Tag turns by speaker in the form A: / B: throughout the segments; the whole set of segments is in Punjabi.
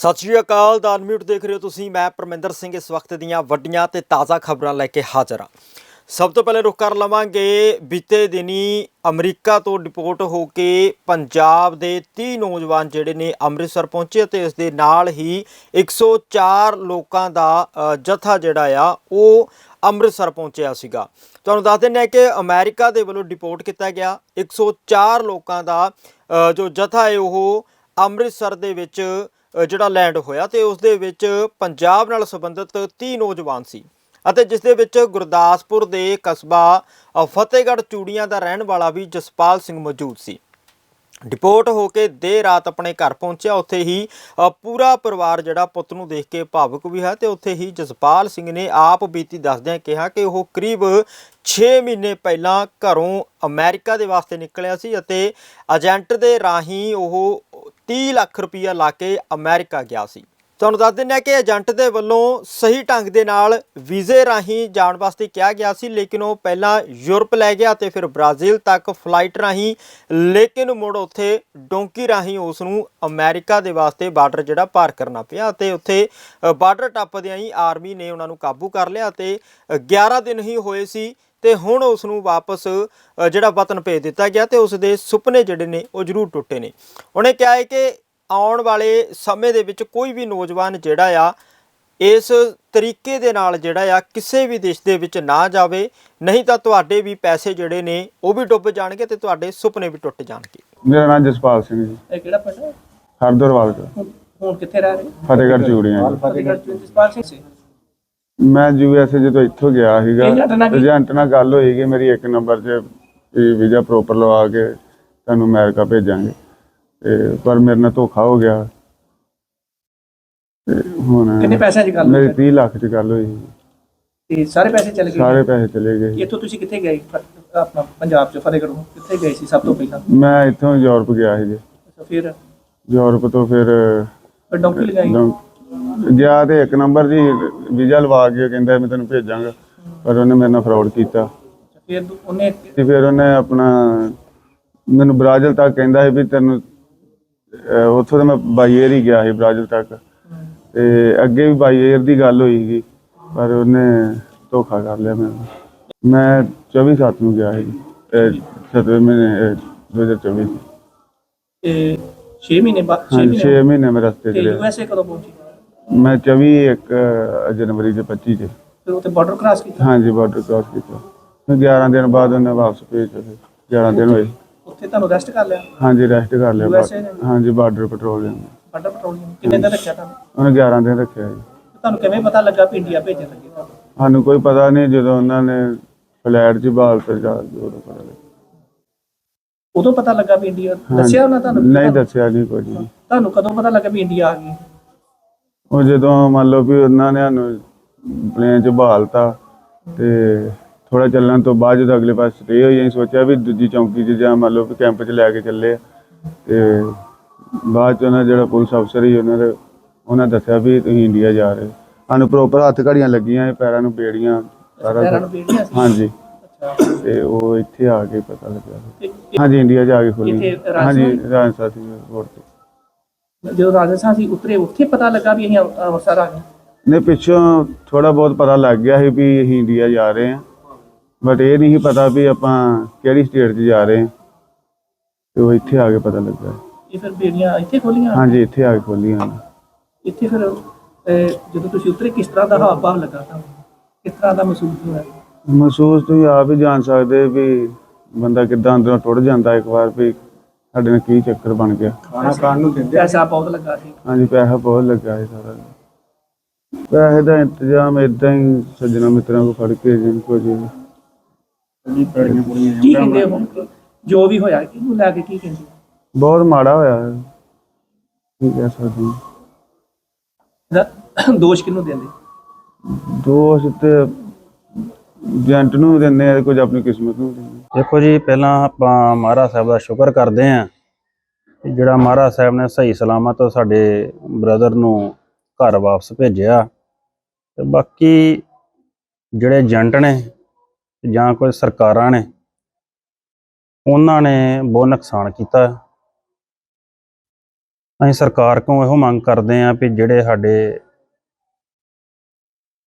A: ਸਤਿ ਸ਼੍ਰੀ ਅਕਾਲ ਦਾ ਅਨਮਿਊਟ ਦੇਖ ਰਹੇ ਹੋ ਤੁਸੀਂ। ਮੈਂ ਪਰਮਿੰਦਰ ਸਿੰਘ ਇਸ ਵਕਤ ਦੀਆਂ ਵੱਡੀਆਂ ਤੇ ਤਾਜ਼ਾ ਖਬਰਾਂ ਲੈ ਕੇ ਹਾਜ਼ਰ ਹਾਂ। ਸਭ ਤੋਂ ਪਹਿਲੇ ਰੁਕ ਕਰ ਲਵਾਂਗੇ, ਬੀਤੇ ਦਿਨੀ ਅਮਰੀਕਾ ਤੋਂ ਡਿਪੋਰਟ ਹੋ ਕੇ ਪੰਜਾਬ ਦੇ 30 ਨੌਜਵਾਨ ਜਿਹੜੇ ਨੇ ਅੰਮ੍ਰਿਤਸਰ ਪਹੁੰਚੇ ਤੇ ਇਸ ਦੇ ਨਾਲ ਹੀ 104 ਲੋਕਾਂ ਦਾ ਜਥਾ ਜਿਹੜਾ ਆ, ਉਹ ਅੰਮ੍ਰਿਤਸਰ ਪਹੁੰਚਿਆ ਸੀਗਾ। ਤੁਹਾਨੂੰ ਦੱਸ ਦਿੰਦੇ ਹਾਂ ਕਿ ਅਮਰੀਕਾ ਦੇ ਵੱਲੋਂ ਡਿਪੋਰਟ ਕੀਤਾ ਗਿਆ। 104 ਲੋਕਾਂ ਦਾ ਜੋ ਜਥਾ ਹੈ ਉਹ ਅੰਮ੍ਰਿਤਸਰ ਦੇ ਵਿੱਚ ਜਿਹੜਾ ਲੈਂਡ ਹੋਇਆ ਤੇ ਉਸ ਦੇ ਵਿੱਚ ਪੰਜਾਬ ਨਾਲ ਸੰਬੰਧਿਤ 30 ਨੌਜਵਾਨ ਸੀ ਅਤੇ ਜਿਸ ਦੇ ਵਿੱਚ ਗੁਰਦਾਸਪੁਰ ਦੇ ਕਸਬਾ ਫਤਿਹਗੜ੍ਹ ਚੂੜੀਆਂ ਦਾ ਰਹਿਣ ਵਾਲਾ ਵੀ ਜਸਪਾਲ ਸਿੰਘ ਮੌਜੂਦ ਸੀ। ਡਿਪੋਰਟ ਹੋ ਕੇ ਦੇਰ ਰਾਤ ਆਪਣੇ ਘਰ ਪਹੁੰਚਿਆ, ਉੱਥੇ ਹੀ ਪੂਰਾ ਪਰਿਵਾਰ ਜਿਹੜਾ ਪੁੱਤ ਨੂੰ ਦੇਖ ਕੇ ਭਾਵੁਕ ਵੀ ਹੈ ਤੇ ਉੱਥੇ ਹੀ ਜਸਪਾਲ ਸਿੰਘ ਨੇ ਆਪ ਬੀਤੀ ਦੱਸਦਿਆਂ ਕਿਹਾ ਕਿ ਉਹ ਕਰੀਬ 6 ਮਹੀਨੇ ਪਹਿਲਾਂ ਘਰੋਂ ਅਮਰੀਕਾ ਦੇ ਵਾਸਤੇ ਨਿਕਲਿਆ ਸੀ ਅਤੇ ਏਜੰਟ ਦੇ ਰਾਹੀਂ ਉਹ 30 ਲੱਖ ਰੁਪਈਆ ਲਾ ਕੇ ਅਮਰੀਕਾ ਗਿਆ ਸੀ। ਤੁਹਾਨੂੰ ਦੱਸ ਦਿੰਦੇ ਹਾਂ ਕਿ ਏਜੰਟ ਦੇ ਵੱਲੋਂ ਸਹੀ ਢੰਗ ਦੇ ਨਾਲ ਵੀਜ਼ੇ ਰਾਹੀਂ ਜਾਣ ਵਾਸਤੇ ਕਿਹਾ ਗਿਆ ਸੀ ਲੇਕਿਨ ਉਹ ਪਹਿਲਾਂ ਯੂਰਪ ਲੈ ਗਿਆ ਤੇ ਫਿਰ ਬ੍ਰਾਜ਼ੀਲ ਤੱਕ ਫਲਾਈਟ ਰਾਹੀਂ ਲੇਕਿਨ ਮੁੜ ਉੱਥੇ ਡੋਂਕੀ ਰਾਹੀਂ ਉਸ ਨੂੰ ਅਮਰੀਕਾ ਦੇ ਵਾਸਤੇ ਬਾਰਡਰ ਜਿਹੜਾ ਪਾਰ ਕਰਨਾ ਪਿਆ ਤੇ ਉੱਥੇ ਅ, ਬਾਰਡਰ ਟੱਪਦਿਆਂ ਹੀ ਆਰਮੀ ਨੇ ਉਹਨਾਂ ਨੂੰ ਕਾਬੂ ਕਰ ਲਿਆ ਤੇ ਅ, 11 ਦਿਨ ਹੀ ਹੋਏ ਸੀ ਤੇ ਹੁਣ ਉਸ ਨੂੰ ਵਾਪਸ ਜਿਹੜਾ ਵਤਨ ਭੇਜ ਦਿੱਤਾ ਗਿਆ ਤੇ ਉਸ ਦੇ ਸੁਪਨੇ ਜਿਹੜੇ ਨੇ ਉਹ ਜ਼ਰੂਰ ਟੁੱਟੇ ਨੇ ਉਹਨੇ ਕਿਹਾ ਹੈ ਕਿ ਆਉਣ ਵਾਲੇ ਸਮੇਂ ਦੇ ਵਿੱਚ ਕੋਈ ਵੀ ਨੌਜਵਾਨ ਜਿਹੜਾ ਆ ਇਸ ਤਰੀਕੇ ਦੇ ਨਾਲ ਜਿਹੜਾ ਆ ਕਿਸੇ ਵੀ ਦੇਸ਼ ਦੇ ਵਿੱਚ ਨਾ ਜਾਵੇ ਨਹੀਂ ਤਾਂ ਤੁਹਾਡੇ ਵੀ ਪੈਸੇ ਜਿਹੜੇ ਨੇ ਉਹ ਵੀ ਡੁੱਬ ਜਾਣਗੇ ਤੇ ਤੁਹਾਡੇ ਸੁਪਨੇ ਵੀ ਟੁੱਟ ਜਾਣਗੇ
B: ਮੇਰਾ ਨਾਮ ਜਸਪਾਲ ਸਿੰਘ ਜੀ
C: ਇਹ ਕਿਹੜਾ ਪਿੰਡ ਹੈ?
B: ਹਰਦਰਵਾਲ ਤੋਂ
C: ਹੁਣ ਕਿੱਥੇ ਰਹਿ ਰਹੇ?
B: ਫਤਿਹਗੜ੍ਹ ਚੂੜੀਆਂ ਜੀ।
C: ਫਤਿਹਗੜ੍ਹ ਚ ਜਸਪਾਲ ਸਿੰਘ
B: ਮੈਂ ਯੂਐਸਏ ਜਦੋਂ ਇੱਥੋਂ ਗਿਆ ਸੀਗਾ
C: ਏਜੰਟ ਨਾਲ ਕੀ-
B: ਏਜੰਟ ਨਾਲ ਗੱਲ ਹੋਈ ਕਿ ਮੇਰੀ ਇੱਕ ਨੰਬਰ 'ਚ ਵੀਜ਼ਾ ਪ੍ਰੋਪਰ ਲਵਾ ਕੇ ਤੁਹਾਨੂੰ ਅਮਰੀਕਾ ਭੇਜਾਂਗੇ। ਤੇ ਪਰ ਮੇਰੇ ਨਾਲ ਧੋਖਾ ਹੋ ਗਿਆ। ਤੇ ਹੁਣ
C: ਕਿੰਨੇ ਪੈਸਿਆਂ ਦੀ ਗੱਲ
B: ਮੇਰੀ
C: ਹੋਈ?
B: 30 ਲੱਖ 'ਚ ਗੱਲ ਹੋਈ। ਸੀ।
C: ਤੇ ਸਾਰੇ ਪੈਸੇ ਚਲੇ ਗਏ?
B: ਸਾਰੇ ਪੈਸੇ ਚਲੇ ਗਏ।
C: ਇੱਥੋਂ ਤੁਸੀਂ ਕਿੱਥੇ ਗਏ? ਫ- ਆਪਣਾ ਪੰਜਾਬ ਚ ਫਤਿਹਗੜ੍ਹ ਕਿੱਥੇ ਗਏ ਸੀ ਸਭ ਤੋਂ ਪਹਿਲਾਂ?
B: ਮੈਂ ਇੱਥੋਂ ਯੂਰਪ ਗਿਆ ਸੀ। ਜੀ
C: ਅੱਛਾ ਫਿਰ?
B: ਯੂਰਪ ਤੋਂ ਫਿਰ
C: ਫਿਰ ਡੌਂਕੀ ਲਗਾਈ?
B: ਲੰ- ਗਿਆ ਤੇ ਇੱਕ ਨੰਬਰ ਜੀ ਵੀਜ਼ਾ ਲਵਾ ਕੇ ਕਹਿੰਦਾ ਮੈਂ ਤੈਨੂੰ ਭੇਜਾਂਗਾ ਪਰ ਉਹਨੇ ਮੇਰੇ ਨਾਲ ਫਰਾਡ ਕੀਤਾ।
C: ਫਿਰ ਉਹਨੇ
B: ਤੇ ਫਿਰ ਉਹਨੇ ਆਪਣਾ ਮੈਨੂੰ ਬ੍ਰਾਜ਼ਿਲ ਤੱਕ ਕਹਿੰਦਾ ਸੀ ਵੀ ਤੈਨੂੰ ਅਹ ਉੱਥੋਂ ਤਾਂ ਮੈਂ ਬਾਈ ਏਅਰ ਹੀ ਗਿਆ ਸੀ ਬ੍ਰਾਜ਼ਿਲ ਤੱਕ। ਤੇ ਅੱਗੇ ਵੀ ਬਾਈ ਏਅਰ ਦੀ ਗੱਲ ਹੋਈ ਸੀ ਪਰ ਉਹਨੇ ਧੋਖਾ ਕਰ ਲਿਆ ਮੈਨੂੰ ਮੈਂ 24 ਸੱਤ ਨੂੰ ਗਿਆ ਸੀ 7 ਮਹੀਨੇ ਅਹ 2024 ਚ।
C: ਇਹ 6 ਮਹੀਨੇ ਬਾਅਦ 6
B: ਹਾਂਜੀ 6
C: ਮਹੀਨੇ
B: ਮਹੀਨੇ ਮੈਂ ਰਸਤੇ
C: ਤੇ
B: ਰਿਹਾ।
C: ਯੂਐਸਏ ਕਦੋਂ ਪਹੁੰਚੀ?
B: ਮੈਂ 24 ਇੱਕ ਜਨਵਰੀ ਦੇ 25 ਚ
C: ਫਿਰ ਉੱਥੇ ਬਾਰਡਰ ਕ੍ਰਾਸ ਕੀਤਾ?
B: ਹਾਂਜੀ ਬਾਰਡਰ ਕ੍ਰਾਸ ਕੀਤਾ। ਫਿਰ 11 ਦਿਨ ਬਾਅਦ ਉਹਨੇ ਵਾਪਸ ਭੇਜਿਆ ਫਿਰ 11 ਦਿਨ ਹੋਏ।
C: ਉੱਥੇ ਤੁਹਾਨੂੰ ਰੈਸਟ ਕਰ ਲਿਆ?
B: ਹਾਂਜੀ ਰੈਸਟ ਕਰ ਲਿਆ। ਬਾ-
C: USA ਨੇ?
B: ਹਾਂਜੀ ਬਾਰਡਰ ਪੈਟਰੋਲਿੰਗ
C: ਬਾਰਡਰ ਪੈਟਰੋਲਿੰਗ ਕਿੰਨੇ ਦਿਨ ਰੱਖਿਆ ਤੁਹਾਨੂੰ?
B: ਉਹਨੇ 11 ਦਿਨ ਰੱਖਿਆ ਜੀ।
C: ਤੁਹਾਨੂੰ ਕਿਵੇਂ ਪਤਾ ਲੱਗਾ ਵੀ ਇੰਡੀਆ ਭੇਜਣ ਲੱਗੇ ਤੁਹਾਨੂੰ?
B: ਸਾਨੂੰ ਕੋਈ ਪਤਾ ਨਹੀਂ ਜਦੋਂ ਉਹਨਾਂ ਨੇ ਫਲੈਟ 'ਚ ਬਾਲ ਤੇ ਜਾ ਕੇ ਉਦੋਂ ਪਤਾ ਲੱਗਿਆ
C: ਉਦੋਂ ਪਤਾ ਲੱਗਾ ਵੀ ਇੰਡੀਆ ਦੱਸਿਆ ਉਹਨਾਂ ਤੁਹਾਨੂੰ?
B: ਨਹੀਂ ਦੱਸਿਆ ਨਹੀਂ ਕੁਝ ਵੀ।
C: ਤੁਹਾਨੂੰ ਕਦੋਂ ਪਤਾ ਲੱਗਾ ਵੀ ਇੰਡੀਆ ਆ ਗਈ?
B: ਉਹ ਜਦੋਂ ਮੰਨ ਲਓ ਵੀ ਉਹਨਾਂ ਨੇ ਸਾਨੂੰ ਪਲੇਨ 'ਚ ਬਹਾਲਤਾ ਤੇ ਥੋੜਾ ਚੱਲਣ ਤੋਂ ਬਾਅਦ ਜਦੋਂ ਅਗਲੇ ਪਾਸੇ ਸਟੇ ਹੋਈ ਅਸੀਂ ਸੋਚਿਆ ਵੀ ਦੂਜੀ ਚੌਂਕੀ 'ਚ ਜਾਂ ਮੰਨ ਲਓ ਵੀ ਕੈਂਪ 'ਚ ਲੈ ਕੇ ਚੱਲੇ ਆ। ਤੇ ਬਾਅਦ 'ਚ ਉਹਨਾਂ ਜਿਹੜਾ ਪੁਲਿਸ ਅਫਸਰ ਸੀ ਉਹਨਾਂ ਦੇ ਉਹਨਾਂ ਦੱਸਿਆ ਵੀ ਤੁਸੀਂ ਇੰਡੀਆ ਜਾ ਰਹੇ ਹੋ। ਸਾਨੂੰ ਪ੍ਰੋਪਰ ਹੱਥ ਘੜੀਆਂ ਲੱਗੀਆਂ ਪੈਰਾਂ ਨੂੰ ਬੇੜੀਆਂ ਸਾਰਾ
C: ਪੈਰਾਂ
B: ਕੁਛ।
C: ਨੂੰ ਬੇੜੀਆਂ ਸੀ?
B: ਹਾਂਜੀ।
C: ਅੱਛਾ।
B: ਤੇ ਉਹ ਇੱਥੇ ਆ ਕੇ ਪਤਾ ਲੱਗਾ
C: ਤੇ
B: ਹਾਂਜੀ ਇੰਡੀਆ ਜਾ ਕੇ ਖੋਲੀ।
C: ਰਾਜਸਥਾਨ?
B: ਹਾਂਜੀ ਰਾਜਸਥਾਨ ਰੋਡ ਤੇ।
C: ਜਦੋਂ ਰਾਜਸਥਾਨ ਸੀ ਉਤਰੇ ਉੱਥੇ ਪਤਾ ਲੱਗਾ ਵੀ ਅਸੀਂ ਅੰਮ੍ਰਿਤਸਰ ਆ ਗਏ।
B: ਨੇ ਪਿੱਛੋਂ ਥੋੜਾ ਬਹੁਤ ਪਤਾ ਲੱਗ ਗਿਆ ਸੀ ਵੀ ਅਸੀਂ ਇੰਡੀਆ ਜਾ ਰਹੇ ਹਾਂ। ਬਟ ਇਹ ਨਹੀਂ ਸੀ ਪਤਾ ਵੀ ਆਪਾਂ ਕਿਹੜੀ ਸਟੇਟ 'ਚ ਜਾ ਰਹੇ ਹਾਂ। ਤੇ ਉਹ ਇੱਥੇ ਆ ਕੇ ਪਤਾ ਲੱਗਾ।
C: ਇਹ ਫਿਰ ਬੇੜੀਆਂ ਇੱਥੇ ਖੋਲੀਆਂ?
B: ਹਾਂਜੀ ਇੱਥੇ ਆ ਕੇ ਖੋਲੀਆਂ
C: ਇੱਥੇ ਫਿਰ ਅਹ, ਜਦੋਂ ਤੁਸੀਂ ਉਤਰੇ ਕਿਸ ਤਰ੍ਹਾਂ ਦਾ ਹਾਵ ਭਾਵ ਲੱਗਾ ਤੁਹਾਨੂੰ? ਕਿਸ ਤਰ੍ਹਾਂ ਦਾ ਮਹਿਸੂਸ ਹੋਇਆ?
B: ਮਹਿਸੂਸ ਤੁਸੀਂ ਆਪ ਹੀ ਜਾਣ ਸਕਦੇ ਵੀ ਬੰਦਾ ਕਿੱਦਾਂ ਅੰਦਰੋਂ ਟੁੱਟ ਜਾਂਦਾ ਇੱਕ ਵਾਰ ਵੀ। ਸਾਡੇ ਨਾਲ ਕੀ ਚੱਕਰ ਬਣ ਗਿਆ?
C: ਖਾਣਾ ਖਾਣ ਨੂੰ ਦਿੰਦੇ ਪੈਸਾ ਬਹੁਤ ਲੱਗਾ ਸੀ।
B: ਹਾਂਜੀ ਪੈਸਾ ਬਹੁਤ ਲੱਗਾ ਹੈ ਸਾਰਾ। ਪੈਸੇ ਦਾ ਇੰਤਜ਼ਾਮ ਇਦਾਂ ਹੀ ਸੱਜਣਾ ਮਿੱਤਰਾਂ ਕੋ ਫੜ ਕੇ ਜਿੰਨ ਕੋ ਜੀ
C: ਕੀ ਕਹਿੰਦੇ ਹੁਣ। ਜੋ ਵੀ ਹੋਇਆ ਕਿਹਨੂੰ ਲੈ ਕੇ ਕੀ ਕਹਿੰਦੇ?
B: ਬਹੁਤ ਮਾੜਾ ਹੋਇਆ। ਹੈ ਕੀ ਕਹਿ ਸਕਦੇ ਹਾਂ।
C: ਇਹਦਾ ਦੋਸ਼ ਕਿਹਨੂੰ ਦਿੰਦੇ?
B: ਦੋਸਤ ਤੇ ਏਜੰਟ ਨੂੰ ਦਿੰਦੇ ਆ ਕੁਝ ਆਪਣੀ ਕਿਸਮਤ ਨੂੰ ਦਿੰਦੇ
D: ਦੇਖੋ ਜੀ, ਪਹਿਲਾਂ ਆਪਾਂ ਮਹਾਰਾਜ ਸਾਹਿਬ ਦਾ ਸ਼ੁਕਰ ਕਰਦੇ ਆਂ ਜਿਹੜਾ ਮਹਾਰਾਜ ਸਾਹਿਬ ਨੇ ਸਹੀ ਸਲਾਮਤ ਸਾਡੇ ਬ੍ਰਦਰ ਨੂੰ ਘਰ ਵਾਪਸ ਭੇਜਿਆ ਤੇ ਬਾਕੀ ਜਿਹੜੇ ਏਜੰਟ ਨੇ ਜਾਂ ਕੋਈ ਸਰਕਾਰਾਂ ਨੇ, ਉਹਨਾਂ ਨੇ ਬਹੁਤ ਨੁਕਸਾਨ ਕੀਤਾ। ਅਸੀਂ ਸਰਕਾਰ ਕੋਲੋਂ ਇਹੋ ਮੰਗ ਕਰਦੇ ਆਂ ਵੀ ਜਿਹੜੇ ਸਾਡੇ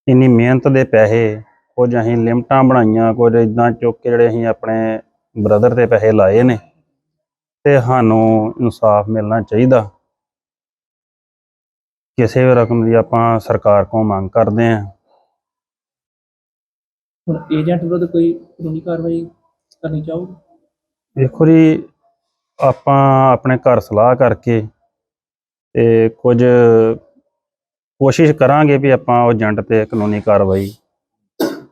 D: ਇੰਨੀ ਮਿਹਨਤ ਦੇ ਪੈਸੇ ਕੁਝ ਅਸੀਂ ਲਿਮਟਾਂ ਬਣਾਈਆਂ ਕੁਝ ਇਦਾਂ ਚੁੱਕ ਕੇ ਜਿਹੜੇ ਅਸੀਂ ਆਪਣੇ ਬ੍ਰਦਰ ਤੇ ਪੈਸੇ ਲਾਏ ਨੇ ਤੇ ਸਾਨੂੰ ਇਨਸਾਫ ਮਿਲਣਾ ਚਾਹੀਦਾ। ਕਿਸੇ ਵੀ ਰਕਮ ਦੀ ਆਪਾਂ ਸਰਕਾਰ ਕੋਲੋਂ ਮੰਗ ਕਰਦੇ ਆਂ
C: ਹੁਣ ਏਜੰਟ ਵਿਰੁੱਧ ਕੋਈ ਕਾਨੂੰਨੀ ਕਾਰਵਾਈ ਕਰਨੀ ਚਾਹੋਗੇ
D: ਦੇਖੋ ਜੀ ਆਪਾਂ ਆਪਣੇ ਘਰ ਸਲਾਹ ਕਰਕੇ ਤੇ ਕੁਝ ਕੋਸ਼ਿਸ਼ ਕਰਾਂਗੇ ਵੀ ਆਪਾਂ ਉਹ ਏਜੰਟ ਤੇ ਕਾਨੂੰਨੀ ਕਾਰਵਾਈ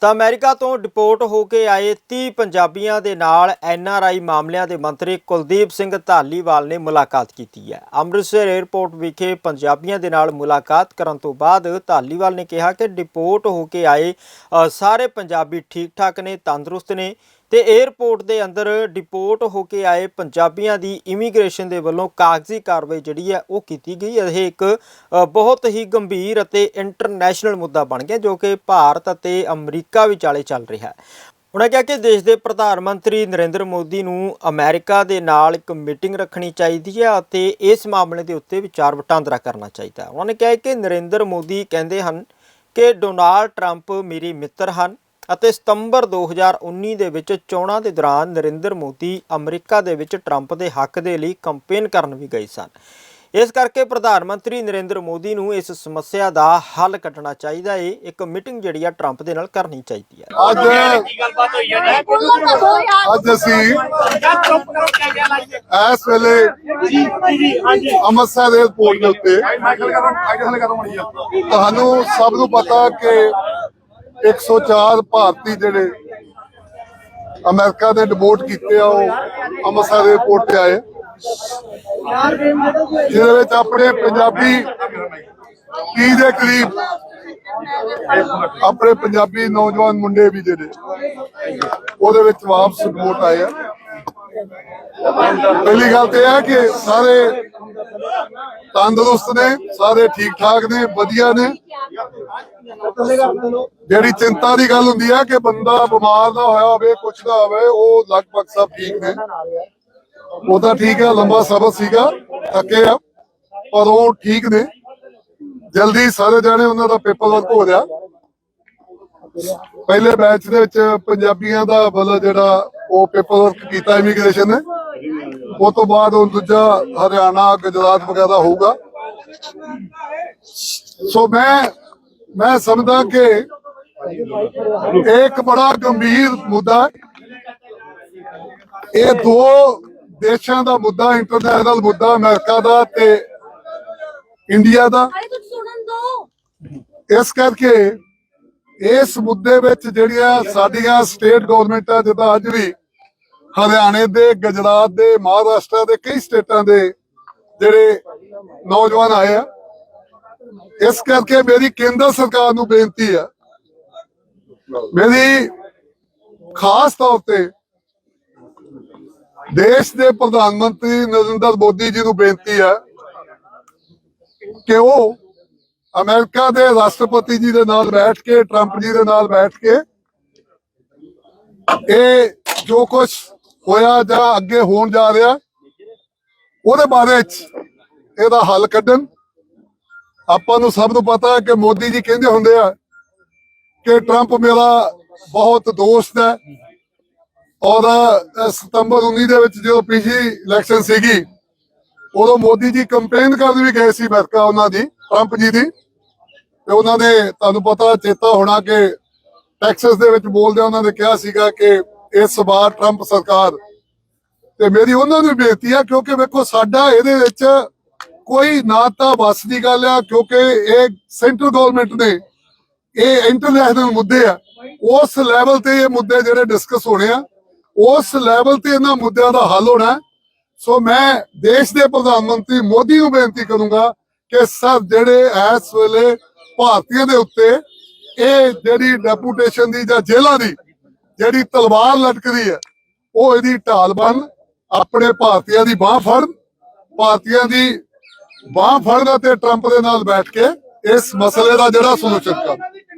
A: ਤਾਂ ਅਮਰੀਕਾ ਤੋਂ ਡਿਪੋਰਟ ਹੋ ਕੇ ਆਏ 30 ਪੰਜਾਬੀਆਂ ਦੇ ਨਾਲ ਐੱਨ ਆਰ ਆਈ ਮਾਮਲਿਆਂ ਦੇ ਮੰਤਰੀ ਕੁਲਦੀਪ ਸਿੰਘ ਧਾਲੀਵਾਲ ਨੇ ਮੁਲਾਕਾਤ ਕੀਤੀ ਹੈ। ਅੰਮ੍ਰਿਤਸਰ 에ਅਰਪੋਰਟ ਵਿਖੇ ਪੰਜਾਬੀਆਂ ਦੇ ਨਾਲ ਮੁਲਾਕਾਤ ਕਰਨ ਤੋਂ ਬਾਅਦ ਧਾਲੀਵਾਲ ਨੇ ਕਿਹਾ ਕਿ ਡਿਪੋਰਟ ਹੋ ਕੇ ਆਏ ਸਾਰੇ ਪੰਜਾਬੀ ਠੀਕ ਠਾਕ ਨੇ, ਤੰਦਰੁਸਤ ਨੇ। ਤੇ 에ਅਰਪੋਰਟ ਦੇ ਅੰਦਰ ਡਿਪੋਰਟ ਹੋ ਕੇ ਆਏ ਪੰਜਾਬੀਆਂ ਦੀ ਇਮੀਗ੍ਰੇਸ਼ਨ ਦੇ ਵੱਲੋਂ ਕਾਗਜ਼ੀ ਕਾਰਵਾਈ ਜਿਹੜੀ ਹੈ ਉਹ ਕੀਤੀ ਗਈ। ਇਹ ਇੱਕ ਬਹੁਤ ਹੀ ਗੰਭੀਰ ਅਤੇ ਇੰਟਰਨੈਸ਼ਨਲ ਮੁੱਦਾ ਬਣ ਗਿਆ ਜੋ ਕਿ ਭਾਰਤ ਅਤੇ ਅਮਰੀਕਾ ਵਿਚਾਲੇ ਚੱਲ ਰਿਹਾ ਹੈ। ਉਹਨਾਂ ਕਿਹਾ ਕਿ ਦੇਸ਼ ਦੇ ਪ੍ਰਧਾਨ ਮੰਤਰੀ ਨਰਿੰਦਰ ਮੋਦੀ ਨੂੰ ਅਮਰੀਕਾ ਦੇ ਨਾਲ ਇੱਕ ਮੀਟਿੰਗ ਰੱਖਣੀ ਚਾਹੀਦੀ ਹੈ ਅਤੇ ਇਸ ਮਾਮਲੇ ਦੇ ਉੱਤੇ ਵਿਚਾਰ ਵਟਾਂਦਰਾ ਕਰਨਾ ਚਾਹੀਦਾ ਹੈ। ਉਹਨਾਂ ਨੇ ਕਿਹਾ ਕਿ ਨਰਿੰਦਰ ਮੋਦੀ ਕਹਿੰਦੇ ਹਨ ਕਿ ਡੋਨਾਲਡ ਟਰੰਪ ਮੇਰੇ ਮਿੱਤਰ ਹਨ ਅਤੇ ਸਤੰਬਰ 2019 ਦੇ ਵਿੱਚ ਚੋਣਾਂ ਦੇ ਦੌਰਾਨ ਨਰਿੰਦਰ ਮੋਦੀ ਅਮਰੀਕਾ ਦੇ ਵਿੱਚ ਟਰੰਪ ਦੇ ਹੱਕ ਦੇ ਲਈ ਕੈਂਪੇਨ ਕਰਨ ਵੀ ਗਏ ਸਨ। ਇਸ ਕਰਕੇ ਪ੍ਰਧਾਨ ਮੰਤਰੀ ਨਰਿੰਦਰ ਮੋਦੀ ਨੂੰ ਇਸ ਸਮੱਸਿਆ ਦਾ ਹੱਲ ਕੱਢਣਾ ਚਾਹੀਦਾ ਹੈ ਇੱਕ ਮੀਟਿੰਗ ਜਿਹੜੀ ਆ ਟਰੰਪ ਦੇ ਨਾਲ ਕਰਨੀ ਚਾਹੀਦੀ ਹੈ
E: ਅੱਜ ਅੱਜ ਅਸੀਂ ਇਸ ਵੇਲੇ ਅੰਮ੍ਰਿਤਸਰ ਏਅਰਪੋਰਟ ਦੇ ਉੱਤੇ ਤੁਹਾਨੂੰ ਸਭ ਨੂੰ ਪਤਾ ਕਿ 104 ਭਾਰਤੀ ਜਿਹੜੇ ਅਮਰੀਕਾ ਦੇ ਡਿਪੋਰਟ ਕੀਤੇ ਆ, ਉਹ ਅੰਮ੍ਰਿਤਸਰ ਏਅਰਪੋਰਟ ਤੇ ਆਏ। ਜਿਹਦੇ ਵਿੱਚ ਆਪਣੇ ਪੰਜਾਬੀ ਕੀ ਦੇ ਕਰੀਬ, ਆਪਣੇ ਪੰਜਾਬੀ ਨੌਜਵਾਨ ਮੁੰਡੇ ਵੀ ਜਿਹੜੇ, ਉਹਦੇ ਵਿੱਚ ਵਾਪਸ ਰਿਪੋਰਟ ਆਏ ਆ। ਪਹਿਲੀ ਗੱਲ ਤੇ ਇਹ ਹੈ ਕਿ ਸਾਰੇ ਤੰਦਰੁਸਤ ਨੇ, ਸਾਰੇ ਠੀਕ ਠਾਕ ਨੇ, ਵਧੀਆ ਨੇ। ਜਿਹੜੀ ਚਿੰਤਾ ਦੀ ਗੱਲ ਹੁੰਦੀ ਹੈ ਕਿ ਬੰਦਾ ਬਿਮਾਰ ਨਾ ਹੋਇਆ ਹੋਵੇ, ਕੁਛ ਨਾ ਹੋਵੇ, ਉਹ ਲਗਭਗ ਸਭ ਠੀਕ ਨੇ। ਉਹ ਤਾਂ ਠੀਕ ਹੈ ਲੰਬਾ ਸਫ਼ਰ ਸੀਗਾ, ਥੱਕੇ ਆ, ਪਰ ਉਹ ਠੀਕ ਨੇ। ਜਲਦੀ ਸਾਰੇ ਜਾਣੇ ਉਹਨਾਂ ਦਾ ਪੇਪਰ ਵਰਕ ਹੋ ਰਿਹਾ। ਪਹਿਲੇ ਬੈਚ ਦੇ ਵਿੱਚ ਪੰਜਾਬੀਆਂ ਦਾ ਮਤਲਬ ਜਿਹੜਾ ਉਹ ਪੇਪਰ ਵਰਕ ਕੀਤਾ ਇਮੀਗ੍ਰੇਸ਼ਨ ਨੇ। ਉਹ ਤੋਂ ਬਾਅਦ ਉਹ ਦੂਜਾ ਹਰਿਆਣਾ, ਗੁਜਰਾਤ ਵਗੈਰਾ ਹੋਊਗਾ। ਸੋ ਮੈਂ ਮੈਂ ਸਮਝਦਾ ਕਿ ਇਹ ਇੱਕ ਬੜਾ ਗੰਭੀਰ ਮੁੱਦਾ ਇਹ ਦੋ ਦੇਸ਼ਾਂ ਦਾ ਮੁੱਦਾ ਇੰਟਰਨੈਸ਼ਨਲ ਮੁੱਦਾ ਅਮਰੀਕਾ ਦਾ ਤੇ ਇੰਡੀਆ ਦਾ। ਇਸ ਕਰਕੇ ਇਸ ਮੁੱਦੇ ਵਿੱਚ ਜਿਹੜੀਆਂ ਸਾਡੀਆਂ ਸਟੇਟ ਗਵਰਨਮੈਂਟਾਂ ਜਿੱਦਾਂ ਅੱਜ ਵੀ ਹਰਿਆਣੇ ਦੇ ਗੁਜਰਾਤ ਦੇ ਮਹਾਰਾਸ਼ਟਰ ਦੇ ਕਈ ਸਟੇਟਾਂ ਦੇ ਜਿਹੜੇ ਨੌਜਵਾਨ ਆਏ ਆ ਇਸ ਕਰਕੇ ਮੇਰੀ ਕੇਂਦਰ ਸਰਕਾਰ ਨੂੰ ਬੇਨਤੀ ਹੈ ਮੇਰੀ ਖਾਸ ਤੌਰ ਤੇ ਦੇਸ਼ ਦੇ ਪ੍ਰਧਾਨ ਮੰਤਰੀ ਨਰਿੰਦਰ ਮੋਦੀ ਜੀ ਨੂੰ ਬੇਨਤੀ ਹੈ ਕਿ ਉਹ ਅਮਰੀਕਾ ਦੇ ਰਾਸ਼ਟਰਪਤੀ ਜੀ ਦੇ ਨਾਲ ਬੈਠ ਕੇ, ਟਰੰਪ ਜੀ ਦੇ ਨਾਲ ਬੈਠ ਕੇ ਇਹ ਜੋ ਕੁਝ ਹੋਇਆ ਜਾਂ ਅੱਗੇ ਹੋਣ ਜਾ ਰਿਹਾ, ਉਹਦੇ ਬਾਰੇ ਚ ਇਹਦਾ ਹੱਲ ਕੱਢਣ। ਆਪਾਂ ਨੂੰ ਸਭ ਨੂੰ ਪਤਾ ਹੈ ਕਿ ਮੋਦੀ ਜੀ ਕਹਿੰਦੇ ਹੁੰਦੇ ਆ ਕਿ ਟਰੰਪ ਮੇਰਾ ਬਹੁਤ ਦੋਸਤ ਹੈ। ਔਰ ਸਤੰਬਰ 19 ਦੇ ਵਿੱਚ ਜਦੋਂ ਪਿਛਲੀ ਇਲੈਕਸ਼ਨ ਸੀਗੀ, ਉਦੋਂ ਮੋਦੀ ਜੀ ਕੰਪੇਨ ਕਰਨ ਵੀ ਗਏ ਸੀ ਅਮਰੀਕਾ ਉਹਨਾਂ ਦੀ ਟਰੰਪ ਜੀ ਦੀ। ਤੇ ਉਹਨਾਂ ਨੇ ਤੁਹਾਨੂੰ ਪਤਾ ਚੇਤਾ ਹੋਣਾ ਕਿ ਟੈਕਸਸ ਦੇ ਵਿੱਚ ਬੋਲਦੇ ਉਹਨਾਂ ਨੇ ਕਿਹਾ ਸੀਗਾ ਕਿ ਇਸ ਵਾਰ ਟਰੰਪ ਸਰਕਾਰ, ਤੇ ਮੇਰੀ ਉਹਨਾਂ ਨੂੰ ਬੇਨਤੀ ਆ, ਕਿਉਂਕਿ ਵੇਖੋ ਸਾਡਾ ਇਹਦੇ ਵਿੱਚ ਕੋਈ ਨਾ ਤਾਂ ਬਸ ਦੀ ਗੱਲ ਆ, ਕਿਉਂਕਿ ਇਹ ਸੈਂਟਰ ਗਵਰਨਮੈਂਟ ਨੇ, ਇਹ ਇੰਟਰਨੈਸ਼ਨਲ ਮੁੱਦੇ ਆ। ਉਸ ਲੈਵਲ ਤੇ ਇਹ ਮੁੱਦੇ ਜਿਹੜੇ ਡਿਸਕਸ ਹੋਣੇ ਆ, ਉਸ ਲੈਵਲ ਤੇ ਇਹਨਾਂ ਮੁੱਦਿਆਂ ਦਾ ਹੱਲ ਹੋਣਾ ਸੋ ਮੈਂ ਦੇਸ਼ ਦੇ ਪ੍ਰਧਾਨ ਮੰਤਰੀ ਮੋਦੀ ਨੂੰ ਬੇਨਤੀ ਕਰੂੰਗਾ ਕਿ ਸਰ, ਜਿਹੜੇ ਇਸ ਵੇਲੇ ਭਾਰਤੀਆਂ ਦੇ ਉੱਤੇ ਇਹ ਜਿਹੜੀ ਡੈਪੂਟੇਸ਼ਨ ਦੀ ਜਾਂ ਜੇਲਾਂ ਦੀ ਜਿਹੜੀ ਤਲਵਾਰ ਲਟਕਦੀ ਹੈ, ਉਹ ਇਹਦੀ ਢਾਲ ਬਣ ਆਪਣੇ ਭਾਰਤੀਆਂ ਦੀ ਬਾਹ ਫੜਨ, ਭਾਰਤੀਆਂ ਦੀ ਬਾਹ ਫੜਨ ਅਤੇ ਟਰੰਪ ਦੇ ਨਾਲ ਬੈਠ ਕੇ ਇਸ ਮਸਲੇ ਦਾ ਜਿਹੜਾ ਸੋਲੂਸ਼ਨ ਕਰ
F: ਕੇ ਕਿ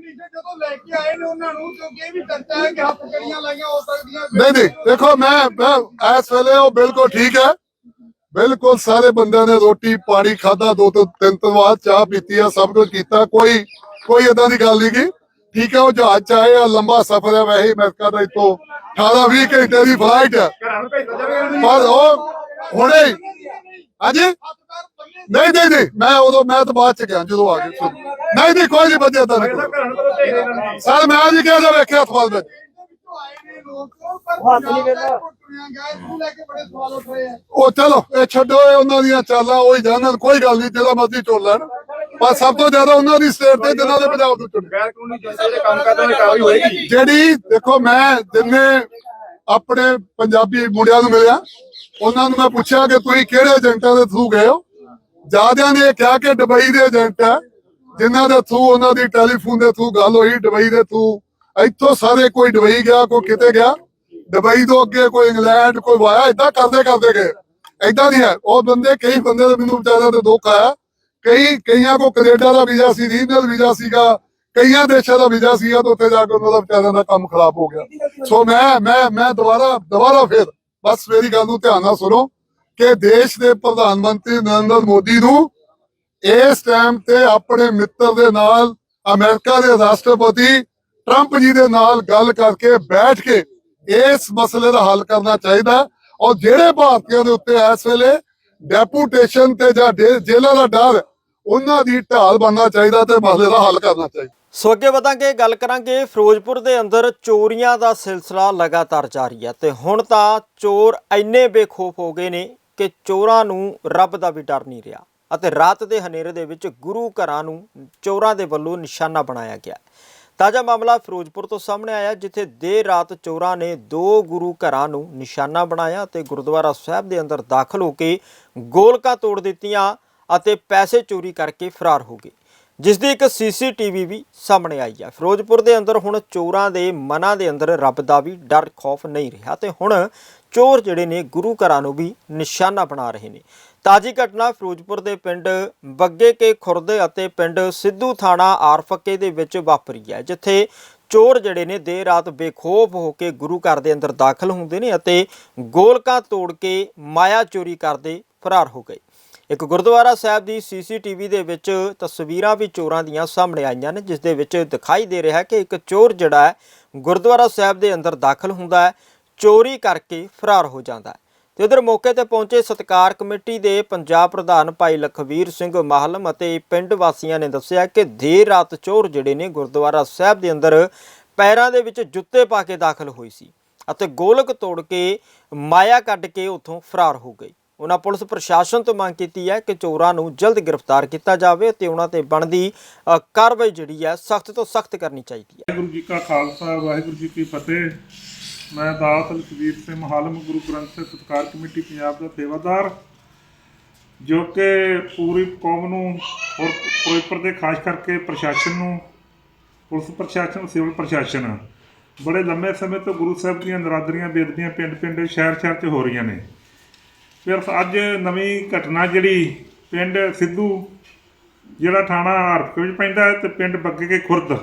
E: ਨਹੀਂ ਨਹੀਂ ਦੇਖੋ ਮੈਂ ਇਸ ਵੇਲੇ ਉਹ ਬਿਲਕੁਲ ਠੀਕ ਹੈ। ਬਿਲਕੁਲ ਸਾਰੇ ਬੰਦਿਆਂ ਨੇ ਰੋਟੀ ਪਾਣੀ ਖਾਦਾ ਦੋ ਤੋਂ ਤਿੰਨ ਤੋਂ ਬਾਅਦ ਚਾਹ ਪੀਤੀ ਆ ਸਭ ਕੁਝ ਕੀਤਾ। ਕੋਈ ਕੋਈ ਇਦਾਂ ਦੀ ਗੱਲ ਨਹੀਂ ਗੀ। ਠੀਕ ਹੈ ਉਹ ਜਹਾਜ਼ ਚ ਆਏ ਆ ਲੰਬਾ ਸਫ਼ਰ ਹੈ। ਵੈਸੇ ਅਮਰੀਕਾ ਦਾ ਇੱਥੋਂ 18 20 ਘੰਟੇ ਦੀ ਫਲਾਈਟ ਹੈ। ਪਰ ਉਹ ਹੁਣੇ ਹਾਂਜੀ? ਨਹੀਂ ਨਹੀਂ ਨਹੀਂ। ਮੈਂ ਉਦੋਂ ਮੈਂ ਤਾਂ ਬਾਅਦ ਚ ਗਿਆ ਜਦੋਂ ਆ ਗਏ। ਨਹੀਂ ਨਹੀਂ ਕੋਈ ਨਹੀਂ ਬੱਜੇ ਤਾਂ ਸਰ ਮੈਂ ਅੱਜ ਕਿਹਾ ਵੇਖਿਆ ਅਖਬਾਰ ਵਿੱਚ
F: ਆਏ ਨੇ ਲੋਕ ਪਰ ਟੁੱਟੀਆਂ ਗਏ ਨੂੰ ਲੈ ਕੇ ਬੜੇ ਸਵਾਲ ਉੱਠ ਰਹੇ ਆ
E: ਉਹ ਚਲੋ ਇਹ ਛੱਡੋ ਇਹ ਉਹਨਾਂ ਦੀਆਂ ਚਾਲਾਂ ਉਹ ਹੀ ਜਾਣਨ ਕੋਈ ਗੱਲ ਨਹੀਂ ਜਿਹੜਾ ਮਰਜ਼ੀ ਚੁਣ ਲੈਣ। ਪਰ ਸਭ ਤੋਂ ਜ਼ਿਆਦਾ ਉਹਨਾਂ ਦੀ ਸਟੇਟ ਤੇ ਜਿਨ੍ਹਾਂ ਦੇ ਪੰਜਾਬ ਤੋਂ ਚੁਣੇ
F: ਗੈਰ ਕਾਨੂੰਨੀ ਜਨਤਾ ਦੇ ਕੰਮ ਕਰਦੇ ਨੇ ਕਾਰਵਾਈ ਹੋਏਗੀ।
E: ਜਿਹੜੀ ਦੇਖੋ ਮੈਂ ਜਿੰਨੇ ਆਪਣੇ ਪੰਜਾਬੀ ਮੁੰਡਿਆਂ ਨੂੰ ਮਿਲਿਆ ਉਹਨਾਂ ਨੂੰ ਮੈਂ ਪੁੱਛਿਆ ਕਿ ਤੁਸੀਂ ਕਿਹੜੇ ਏਜੰਟਾਂ ਦੇ ਥਰੂ ਗਏ ਹੋ? ਜਿਆਦਿਆਂ ਨੇ ਇਹ ਕਿਹਾ ਕਿ ਦੁਬਈ ਦੇ ਏਜੰਟ ਹੈ। ਜਿਨ੍ਹਾਂ ਦੇ ਥਰੂ ਉਹਨਾਂ ਦੀ ਟੈਲੀਫੋਨ ਦੇ ਥਰੂ ਗੱਲ ਹੋਈ, ਦੁਬਈ ਦੇ ਥਰੂ ਇੱਥੋਂ ਸਾਰੇ ਕੋਈ ਦੁਬਈ ਗਿਆ, ਕੋਈ ਕਿਤੇ ਗਿਆ। ਦੁਬਈ ਤੋਂ ਅੱਗੇ ਕੋਈ ਇੰਗਲੈਂਡ, ਕੋਈ ਵਾਇਆ ਇਦਾਂ ਕਰਦੇ ਕਰਦੇ ਗਏ। ਇਦਾਂ ਨਹੀਂ ਹੈ। ਉਹ ਬੰਦੇ, ਕਈ ਬੰਦੇ ਦੇ ਮੈਨੂੰ ਵਿਚਾਰਿਆਂ ਤੇ ਦੁੱਖ ਆਇਆ। ਕਈ, ਕਈਆਂ ਕੋ ਕੈਨੇਡਾ ਦਾ ਵੀਜ਼ਾ ਸੀ, ਰੀਜਨਲ ਵੀਜ਼ਾ ਸੀਗਾ। ਕਈਆਂ ਦੇਸ਼ਾਂ ਦਾ ਵੀਜ਼ਾ ਸੀਗਾ ਤੇ ਉੱਥੇ ਜਾ ਕੇ ਉਹਨਾਂ ਦਾ ਵਿਚਾਰਿਆਂ ਦਾ ਕੰਮ ਖਰਾਬ ਹੋ ਗਿਆ। ਸੋ ਮੈਂ ਮੈਂ ਮੈਂ ਦੁਬਾਰਾ ਦੁਬਾਰਾ ਫਿਰ ਬਸ ਮੇਰੀ ਗੱਲ ਨੂੰ ਧਿਆਨ ਨਾਲ ਸੁਣੋ ਕਿ ਦੇਸ਼ ਦੇ ਪ੍ਰਧਾਨ ਮੰਤਰੀ ਨਰਿੰਦਰ ਮੋਦੀ ਨੂੰ ਇਸ ਟਾਈਮ ਤੇ ਆਪਣੇ ਮਿੱਤਰ ਦੇ ਨਾਲ ਅਮਰੀਕਾ ਦੇ ਰਾਸ਼ਟਰਪਤੀ ਟਰੰਪ ਜੀ ਦੇ ਨਾਲ ਗੱਲ ਕਰਕੇ ਬੈਠ ਕੇ ਇਸ ਮਸਲੇ ਦਾ ਹੱਲ ਕਰਨਾ ਚਾਹੀਦਾ। ਔਰ ਜਿਹੜੇ ਭਾਰਤੀਆਂ ਦੇ ਉੱਤੇ ਇਸ ਵੇਲੇ ਡੈਪੂਟੇਸ਼ਨ ਤੇ ਜਾਂ ਦੇ- ਜੇਲ੍ਹਾਂ ਦਾ ਡਰ, ਉਹਨਾਂ ਦੀ ਢਾਲ ਬਣਨਾ ਚਾਹੀਦਾ ਤੇ ਮਸਲੇ ਦਾ ਹੱਲ ਕਰਨਾ ਚਾਹੀਦਾ।
A: ਸੋ ਅੱਗੇ ਵਧਾਂਗੇ, ਗੱਲ ਕਰਾਂਗੇ ਫਿਰੋਜ਼ਪੁਰ ਦੇ ਅੰਦਰ ਚੋਰੀਆਂ ਦਾ ਸਿਲਸਿਲਾ ਲਗਾਤਾਰ ਜਾਰੀ ਹੈ ਤੇ ਹੁਣ ਤਾਂ ਚੋਰ ਇੰਨੇ ਬੇਖੌਫ ਹੋ ਗਏ ਨੇ ਕਿ ਚੋਰਾਂ ਨੂੰ ਰੱਬ ਦਾ ਵੀ ਡਰ ਨਹੀਂ ਰਿਹਾ ਅਤੇ ਰਾਤ ਦੇ ਹਨੇਰੇ ਦੇ ਵਿੱਚ ਗੁਰੂ ਘਰਾਂ ਨੂੰ, ਚੋਰਾਂ ਦੇ ਵੱਲੋਂ ਨਿਸ਼ਾਨਾ ਬਣਾਇਆ ਗਿਆ। ਤਾਜ਼ਾ ਮਾਮਲਾ ਫਿਰੋਜ਼ਪੁਰ ਤੋਂ ਸਾਹਮਣੇ ਆਇਆ, ਜਿੱਥੇ ਦੇਰ ਰਾਤ ਚੋਰਾਂ ਨੇ ਦੋ ਗੁਰੂ ਘਰਾਂ ਨੂੰ ਨਿਸ਼ਾਨਾ ਬਣਾਇਆ ਤੇ ਗੁਰਦੁਆਰਾ ਸਾਹਿਬ ਦੇ ਅੰਦਰ ਦਾਖਲ ਹੋ ਕੇ ਗੋਲਕਾਂ ਤੋੜ ਦਿੱਤੀਆਂ ਅਤੇ ਪੈਸੇ ਚੋਰੀ ਕਰਕੇ ਫਰਾਰ ਹੋ ਗਏ। ਜਿਸ ਦੀ ਇੱਕ ਸੀਸੀਟੀਵੀ ਵੀ ਸਾਹਮਣੇ ਆਈ ਹੈ ਫਿਰੋਜ਼ਪੁਰ ਦੇ ਅੰਦਰ ਹੁਣ ਚੋਰਾਂ ਦੇ ਮਨਾਂ ਦੇ ਅੰਦਰ ਰੱਬ ਦਾ ਵੀ ਡਰ, ਖੌਫ ਨਹੀਂ ਰਿਹਾ ਤੇ ਹੁਣ ਚੋਰ ਜਿਹੜੇ ਨੇ ਗੁਰੂ ਘਰਾਂ ਨੂੰ ਵੀ ਨਿਸ਼ਾਨਾ ਬਣਾ ਰਹੇ ਨੇ। ਤਾਜੀ ਘਟਨਾ ਫਿਰੋਜ਼ਪੁਰ ਦੇ ਪਿੰਡ ਬੱਗੇ ਕੇ ਖੁਰਦੇ ਅਤੇ ਪਿੰਡ ਸਿੱਧੂ ਥਾਣਾ ਆਰਫੱਕੇ ਦੇ ਵਿੱਚ ਵਾਪਰੀ ਹੈ ਜਿੱਥੇ ਚੋਰ ਜਿਹੜੇ ਨੇ ਦੇਰ ਰਾਤ ਬੇਖੌਫ ਹੋ ਕੇ ਗੁਰੂ ਘਰ ਦੇ ਅੰਦਰ ਦਾਖਲ ਹੁੰਦੇ ਨੇ ਅਤੇ ਗੋਲਕਾਂ ਤੋੜ ਕੇ ਮਾਇਆ ਚੋਰੀ ਕਰਦੇ ਫਰਾਰ ਹੋ ਗਏ। ਇੱਕ ਗੁਰਦੁਆਰਾ ਸਾਹਿਬ ਦੀ ਸੀਸੀਟੀਵੀ ਦੇ ਵਿੱਚ ਤਸਵੀਰਾਂ ਵੀ ਚੋਰਾਂ ਦੀਆਂ ਸਾਹਮਣੇ ਆਈਆਂ ਨੇ, ਜਿਸ ਦੇ ਵਿੱਚ ਦਿਖਾਈ ਦੇ ਰਿਹਾ ਹੈ ਕਿ ਇੱਕ ਚੋਰ ਜਿਹੜਾ ਹੈ, ਗੁਰਦੁਆਰਾ ਸਾਹਿਬ ਦੇ ਅੰਦਰ ਦਾਖਲ ਹੁੰਦਾ ਹੈ, ਚੋਰੀ ਕਰਕੇ ਫਰਾਰ ਹੋ ਜਾਂਦਾ ਹੈ। ਤੇ ਉਧਰ ਮੌਕੇ ਤੇ ਪਹੁੰਚੇ ਸਤਕਾਰ ਕਮੇਟੀ ਦੇ ਪੰਜਾਬ ਪ੍ਰਧਾਨ ਭਾਈ ਲਖਵੀਰ ਸਿੰਘ ਮਾਹਲਮ ਅਤੇ ਪਿੰਡ ਵਾਸੀਆਂ ਨੇ ਦੱਸਿਆ ਕਿ ਦੇਰ ਰਾਤ ਚੋਰ ਜਿਹੜੇ ਨੇ ਗੁਰਦੁਆਰਾ ਸਾਹਿਬ ਦੇ ਅੰਦਰ ਪੈਰਾਂ ਦੇ ਵਿੱਚ ਜੁੱਤੇ ਪਾ ਕੇ ਦਾਖਲ ਹੋਈ ਸੀ ਅਤੇ ਗੋਲਕ ਤੋੜ ਕੇ ਮਾਇਆ ਕੱਢ ਕੇ ਉੱਥੋਂ ਫਰਾਰ ਹੋ ਗਈ ਉਹਨਾਂ ਪੁਲਿਸ ਪ੍ਰਸ਼ਾਸਨ ਤੋਂ ਮੰਗ ਕੀਤੀ ਹੈ ਕਿ ਚੋਰਾਂ ਨੂੰ ਜਲਦ ਗ੍ਰਿਫਤਾਰ ਕੀਤਾ ਜਾਵੇ ਤੇ ਉਹਨਾਂ ਤੇ ਬਣਦੀ ਅ, ਕਾਰਵਾਈ ਜਿਹੜੀ ਹੈ ਸਖਤ ਤੋਂ ਸਖਤ ਕਰਨੀ ਚਾਹੀਦੀ ਹੈ।
G: ਵਾਹਿਗੁਰੂ ਜੀ ਕਾ ਖਾਲਸਾ ਵਾਹਿਗੁਰੂ ਜੀ ਕੀ ਫਤਿਹ। ਮੈਂ ਦਾਸ ਲਖਵੀਰ ਸਿੰਘ ਹਾਲਮ ਗੁਰੂ ਗ੍ਰੰਥ ਸਾਹਿਬ ਸਤਿਕਾਰ ਕਮੇਟੀ ਪੰਜਾਬ ਦਾ ਸੇਵਾਦਾਰ ਜੋ ਕਿ ਪੂਰੀ ਕੌਮ ਨੂੰ ਔਰ ਫਿਰੋਜ਼ਪੁਰ ਦੇ ਖਾਸ ਕਰਕੇ ਪ੍ਰਸ਼ਾਸਨ ਨੂੰ ਪੁਲਿਸ ਪ੍ਰਸ਼ਾਸਨ ਸਿਵਲ ਪ੍ਰਸ਼ਾਸਨ ਬੜੇ ਲੰਮੇ ਸਮੇਂ ਤੋਂ ਗੁਰੂ ਸਾਹਿਬ ਦੀਆਂ ਨਰਾਦਰੀਆਂ ਬੇਦਬੀਆਂ ਪਿੰਡ-ਪਿੰਡ ਸ਼ਹਿਰ-ਸ਼ਹਿਰ 'ਚ ਹੋ ਰਹੀਆਂ ਨੇ। ਫਿਰ ਅੱਜ ਨਵੀਂ ਘਟਨਾ ਜਿਹੜੀ ਪਿੰਡ ਸਿੱਧੂ, ਜਿਹੜਾ ਥਾਣਾ ਹਰਫ ਵਿੱਚ ਪੈਂਦਾ ਹੈ ਤੇ ਪਿੰਡ ਬੱਗੇ ਕੇ ਖੁਰਦ,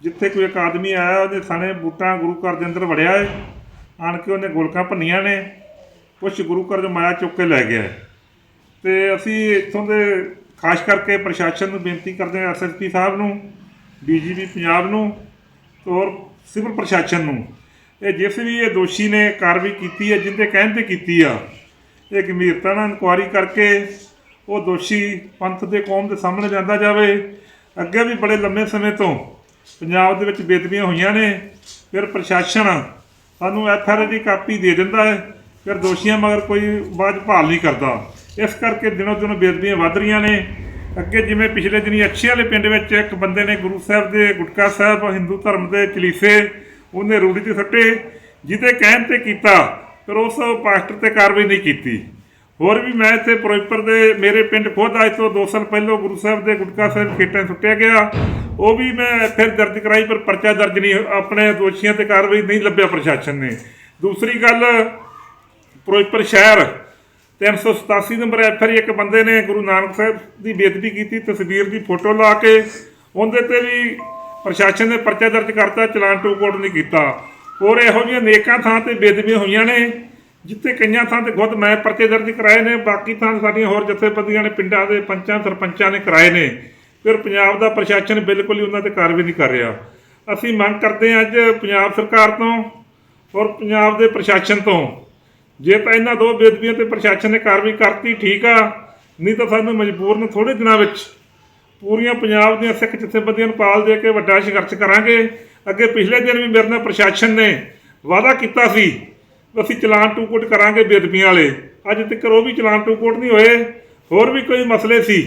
G: ਜਿੱਥੇ ਕੋਈ ਇੱਕ ਆਦਮੀ ਆਇਆ, ਉਹਦੇ ਸਾਨੇ ਬੂਟਾ ਗੁਰੂ ਘਰ ਦੇ ਅੰਦਰ ਵੜਿਆ ਹੈ ਆਣ ਕੇ ਉਹਨੇ ਗੋਲਕਾਂ ਭੰਨੀਆਂ ਨੇ, ਕੁਛ ਗੁਰੂ ਘਰ ਜੋ ਮਾਇਆ ਚੁੱਕ ਕੇ ਲੈ ਗਿਆ ਹੈ। ਤੇ ਅਸੀਂ ਇੱਥੋਂ ਦੇ ਖਾਸ ਕਰਕੇ ਪ੍ਰਸ਼ਾਸਨ ਨੂੰ ਬੇਨਤੀ ਕਰਦੇ ਹਾਂ ਐਸਐਸਪੀ ਸਾਹਿਬ ਨੂੰ, ਡੀਜੀਪੀ ਪੰਜਾਬ ਨੂੰ ਔਰ ਸਿਵਲ ਪ੍ਰਸ਼ਾਸਨ ਨੂੰ, ਇਹ ਜਿਸ ਵੀ ਇਹ ਦੋਸ਼ੀ ਨੇ ਕਾਰਵਾਈ ਕੀਤੀ ਹੈ, ਜਿੰਦੇ ਕਹਿਣ ਤੇ ਕੀਤੀ ਆ ਇਹ ਗੰਭੀਰਤਾ ਨਾਲ ਇਨਕੁਆਰੀ ਕਰਕੇ ਉਹ ਦੋਸ਼ੀ ਪੰਥ ਦੇ ਕੌਮ ਦੇ ਸਾਹਮਣੇ ਲਿਆਂਦਾ ਜਾਵੇ। ਅੱਗੇ ਵੀ ਬੜੇ ਲੰਮੇ ਸਮੇਂ ਤੋਂ ਪੰਜਾਬ ਦੇ ਵਿੱਚ ਬੇਦਬੀਆਂ ਹੋਈਆਂ ਨੇ। ਫਿਰ ਪ੍ਰਸ਼ਾਸਨ ਸਾਨੂੰ ਐਫਆਰਆਈ ਦੀ ਕਾਪੀ ਦੇ ਦਿੰਦਾ ਹੈ। ਫਿਰ ਦੋਸ਼ੀਆਂ ਮਗਰ ਕੋਈ ਬਾਅਦ ਭਾਲ ਨਹੀਂ ਕਰਦਾ। ਇਸ ਕਰਕੇ ਦਿਨੋਂ ਦਿਨ ਬੇਦਬੀਆਂ ਵੱਧ ਰਹੀਆਂ ਨੇ। ਅੱਗੇ ਜਿਵੇਂ ਪਿਛਲੇ ਦਿਨੀ ਅੱਛੇ ਵਾਲੇ ਪਿੰਡ ਵਿੱਚ ਇੱਕ ਬੰਦੇ ਨੇ ਗੁਰੂ ਸਾਹਿਬ ਦੇ ਗੁਟਕਾ ਸਾਹਿਬ, ਹਿੰਦੂ ਧਰਮ ਦੇ ਚਲੀਫੇ ਉਹਨੇ ਰੂੜੀ ਤੇ ਸੱਟੇ, ਜਿਹਦੇ ਕਹਿਣ ਤੇ ਕੀਤਾ ਫਿਰ ਉਸ ਪਾਸਟਰ ਤੇ ਕਾਰਵਾਈ ਨਹੀਂ ਕੀਤੀ।
H: ਹੋਰ ਵੀ ਮੈਂ ਇੱਥੇ ਫਿਰੋਜ਼ਪੁਰ ਦੇ ਮੇਰੇ ਪਿੰਡ ਖੁਦ ਅੱਜ ਤੋਂ 2 ਸਾਲ ਪਹਿਲਾਂ ਗੁਰੂ ਸਾਹਿਬ ਦੇ ਗੁਟਕਾ ਸਾਹਿਬ ਖੇਤਾਂ ਸੁੱਟਿਆ ਗਿਆ। ਉਹ ਵੀ ਮੈਂ ਫਿਰ ਦਰਜ ਕਰਾਈ, ਪਰ ਪਰਚਾ ਦਰਜ ਨਹੀਂ, ਆਪਣੇ ਦੋਸ਼ੀਆਂ ਤੇ ਕਾਰਵਾਈ ਨਹੀਂ ਲੱਭਿਆ ਪ੍ਰਸ਼ਾਸਨ ਨੇ। ਦੂਸਰੀ ਗੱਲ, ਫਿਰੋਜ਼ਪੁਰ ਸ਼ਹਿਰ 387 ਨੰਬਰ ਐਫਆਰ ਇੱਕ ਬੰਦੇ ਨੇ ਗੁਰੂ ਨਾਨਕ ਸਾਹਿਬ ਦੀ ਬੇਅਦਬੀ ਕੀਤੀ, ਤਸਵੀਰ ਦੀ ਫੋਟੋ ਲਾ ਕੇ ਉਹਦੇ ਤੇ ਵੀ ਪ੍ਰਸ਼ਾਸਨ ਨੇ ਪਰਚਾ ਦਰਜ ਕਰਤਾ, ਚਲਾਨ ਟੂ ਕੋਟ ਨਹੀਂ ਕੀਤਾ। ਹੋਰ ਇਹੋ ਜਿਹੀਆਂ ਨੇਕਾਂ ਥਾਂ ਤੇ ਬੇਦਬੀਆਂ ਹੋਈਆਂ ਨੇ, ਜਿੱਥੇ ਕਈਆਂ ਥਾਂ ਤੇ ਖੁਦ ਮੈਂ ਪਰਚੇ ਦਰਜ ਕਰਾਏ ਨੇ, ਬਾਕੀ ਥਾਂ ਸਾਡੀਆਂ ਹੋਰ ਜਥੇਬੰਦੀਆਂ ਨੇ, ਪਿੰਡਾਂ ਦੇ ਪੰਚਾਂ, ਸਰਪੰਚਾਂ ਨੇ ਕਰਾਏ ਨੇ। ਫਿਰ ਪੰਜਾਬ ਦਾ ਪ੍ਰਸ਼ਾਸਨ ਬਿਲਕੁਲ ਹੀ ਉਹਨਾਂ ਤੇ ਕਾਰਵਾਈ ਨਹੀਂ ਕਰ ਰਿਹਾ। ਅਸੀਂ ਮੰਗ ਕਰਦੇ ਹਾਂ ਅੱਜ ਪੰਜਾਬ ਸਰਕਾਰ ਤੋਂ ਔਰ ਪੰਜਾਬ ਦੇ ਪ੍ਰਸ਼ਾਸਨ ਤੋਂ, ਜੇ ਤਾਂ ਇਹਨਾਂ ਦੋ ਬੇਦਬੀਆਂ ਤੇ ਪ੍ਰਸ਼ਾਸਨ ਨੇ ਕਾਰਵਾਈ ਕਰਤੀ, ਠੀਕ ਆ, ਨਹੀਂ ਤਾਂ ਸਾਨੂੰ ਮਜਬੂਰਨ ਥੋੜੇ ਦਿਨਾਂ ਵਿੱਚ ਪੂਰੀਆਂ ਪੰਜਾਬ ਦੀਆਂ ਸਿੱਖ ਜਥੇਬੰਦੀਆਂ ਨੂੰ ਪਾਲ ਦੇ ਕੇ ਵੱਡਾ ਸੰਘਰਸ਼ ਕਰਾਂਗੇ। ਅੱਗੇ ਪਿਛਲੇ ਦਿਨ ਵੀ ਮੇਰੇ ਨਾਲ ਪ੍ਰਸ਼ਾਸਨ ਨੇ ਵਾਅਦਾ ਕੀਤਾ ਸੀ ਅਸੀਂ ਚਲਾਨ ਟੂ ਕੋਟ ਕਰਾਂਗੇ ਬੇਦਬੀਆਂ ਵਾਲੇ। ਅੱਜ ਤੱਕ ਉਹ ਵੀ ਚਲਾਨ ਟੂ ਕੋਟ ਨਹੀਂ ਹੋਏ। ਹੋਰ ਵੀ ਕੋਈ ਮਸਲੇ ਸੀ?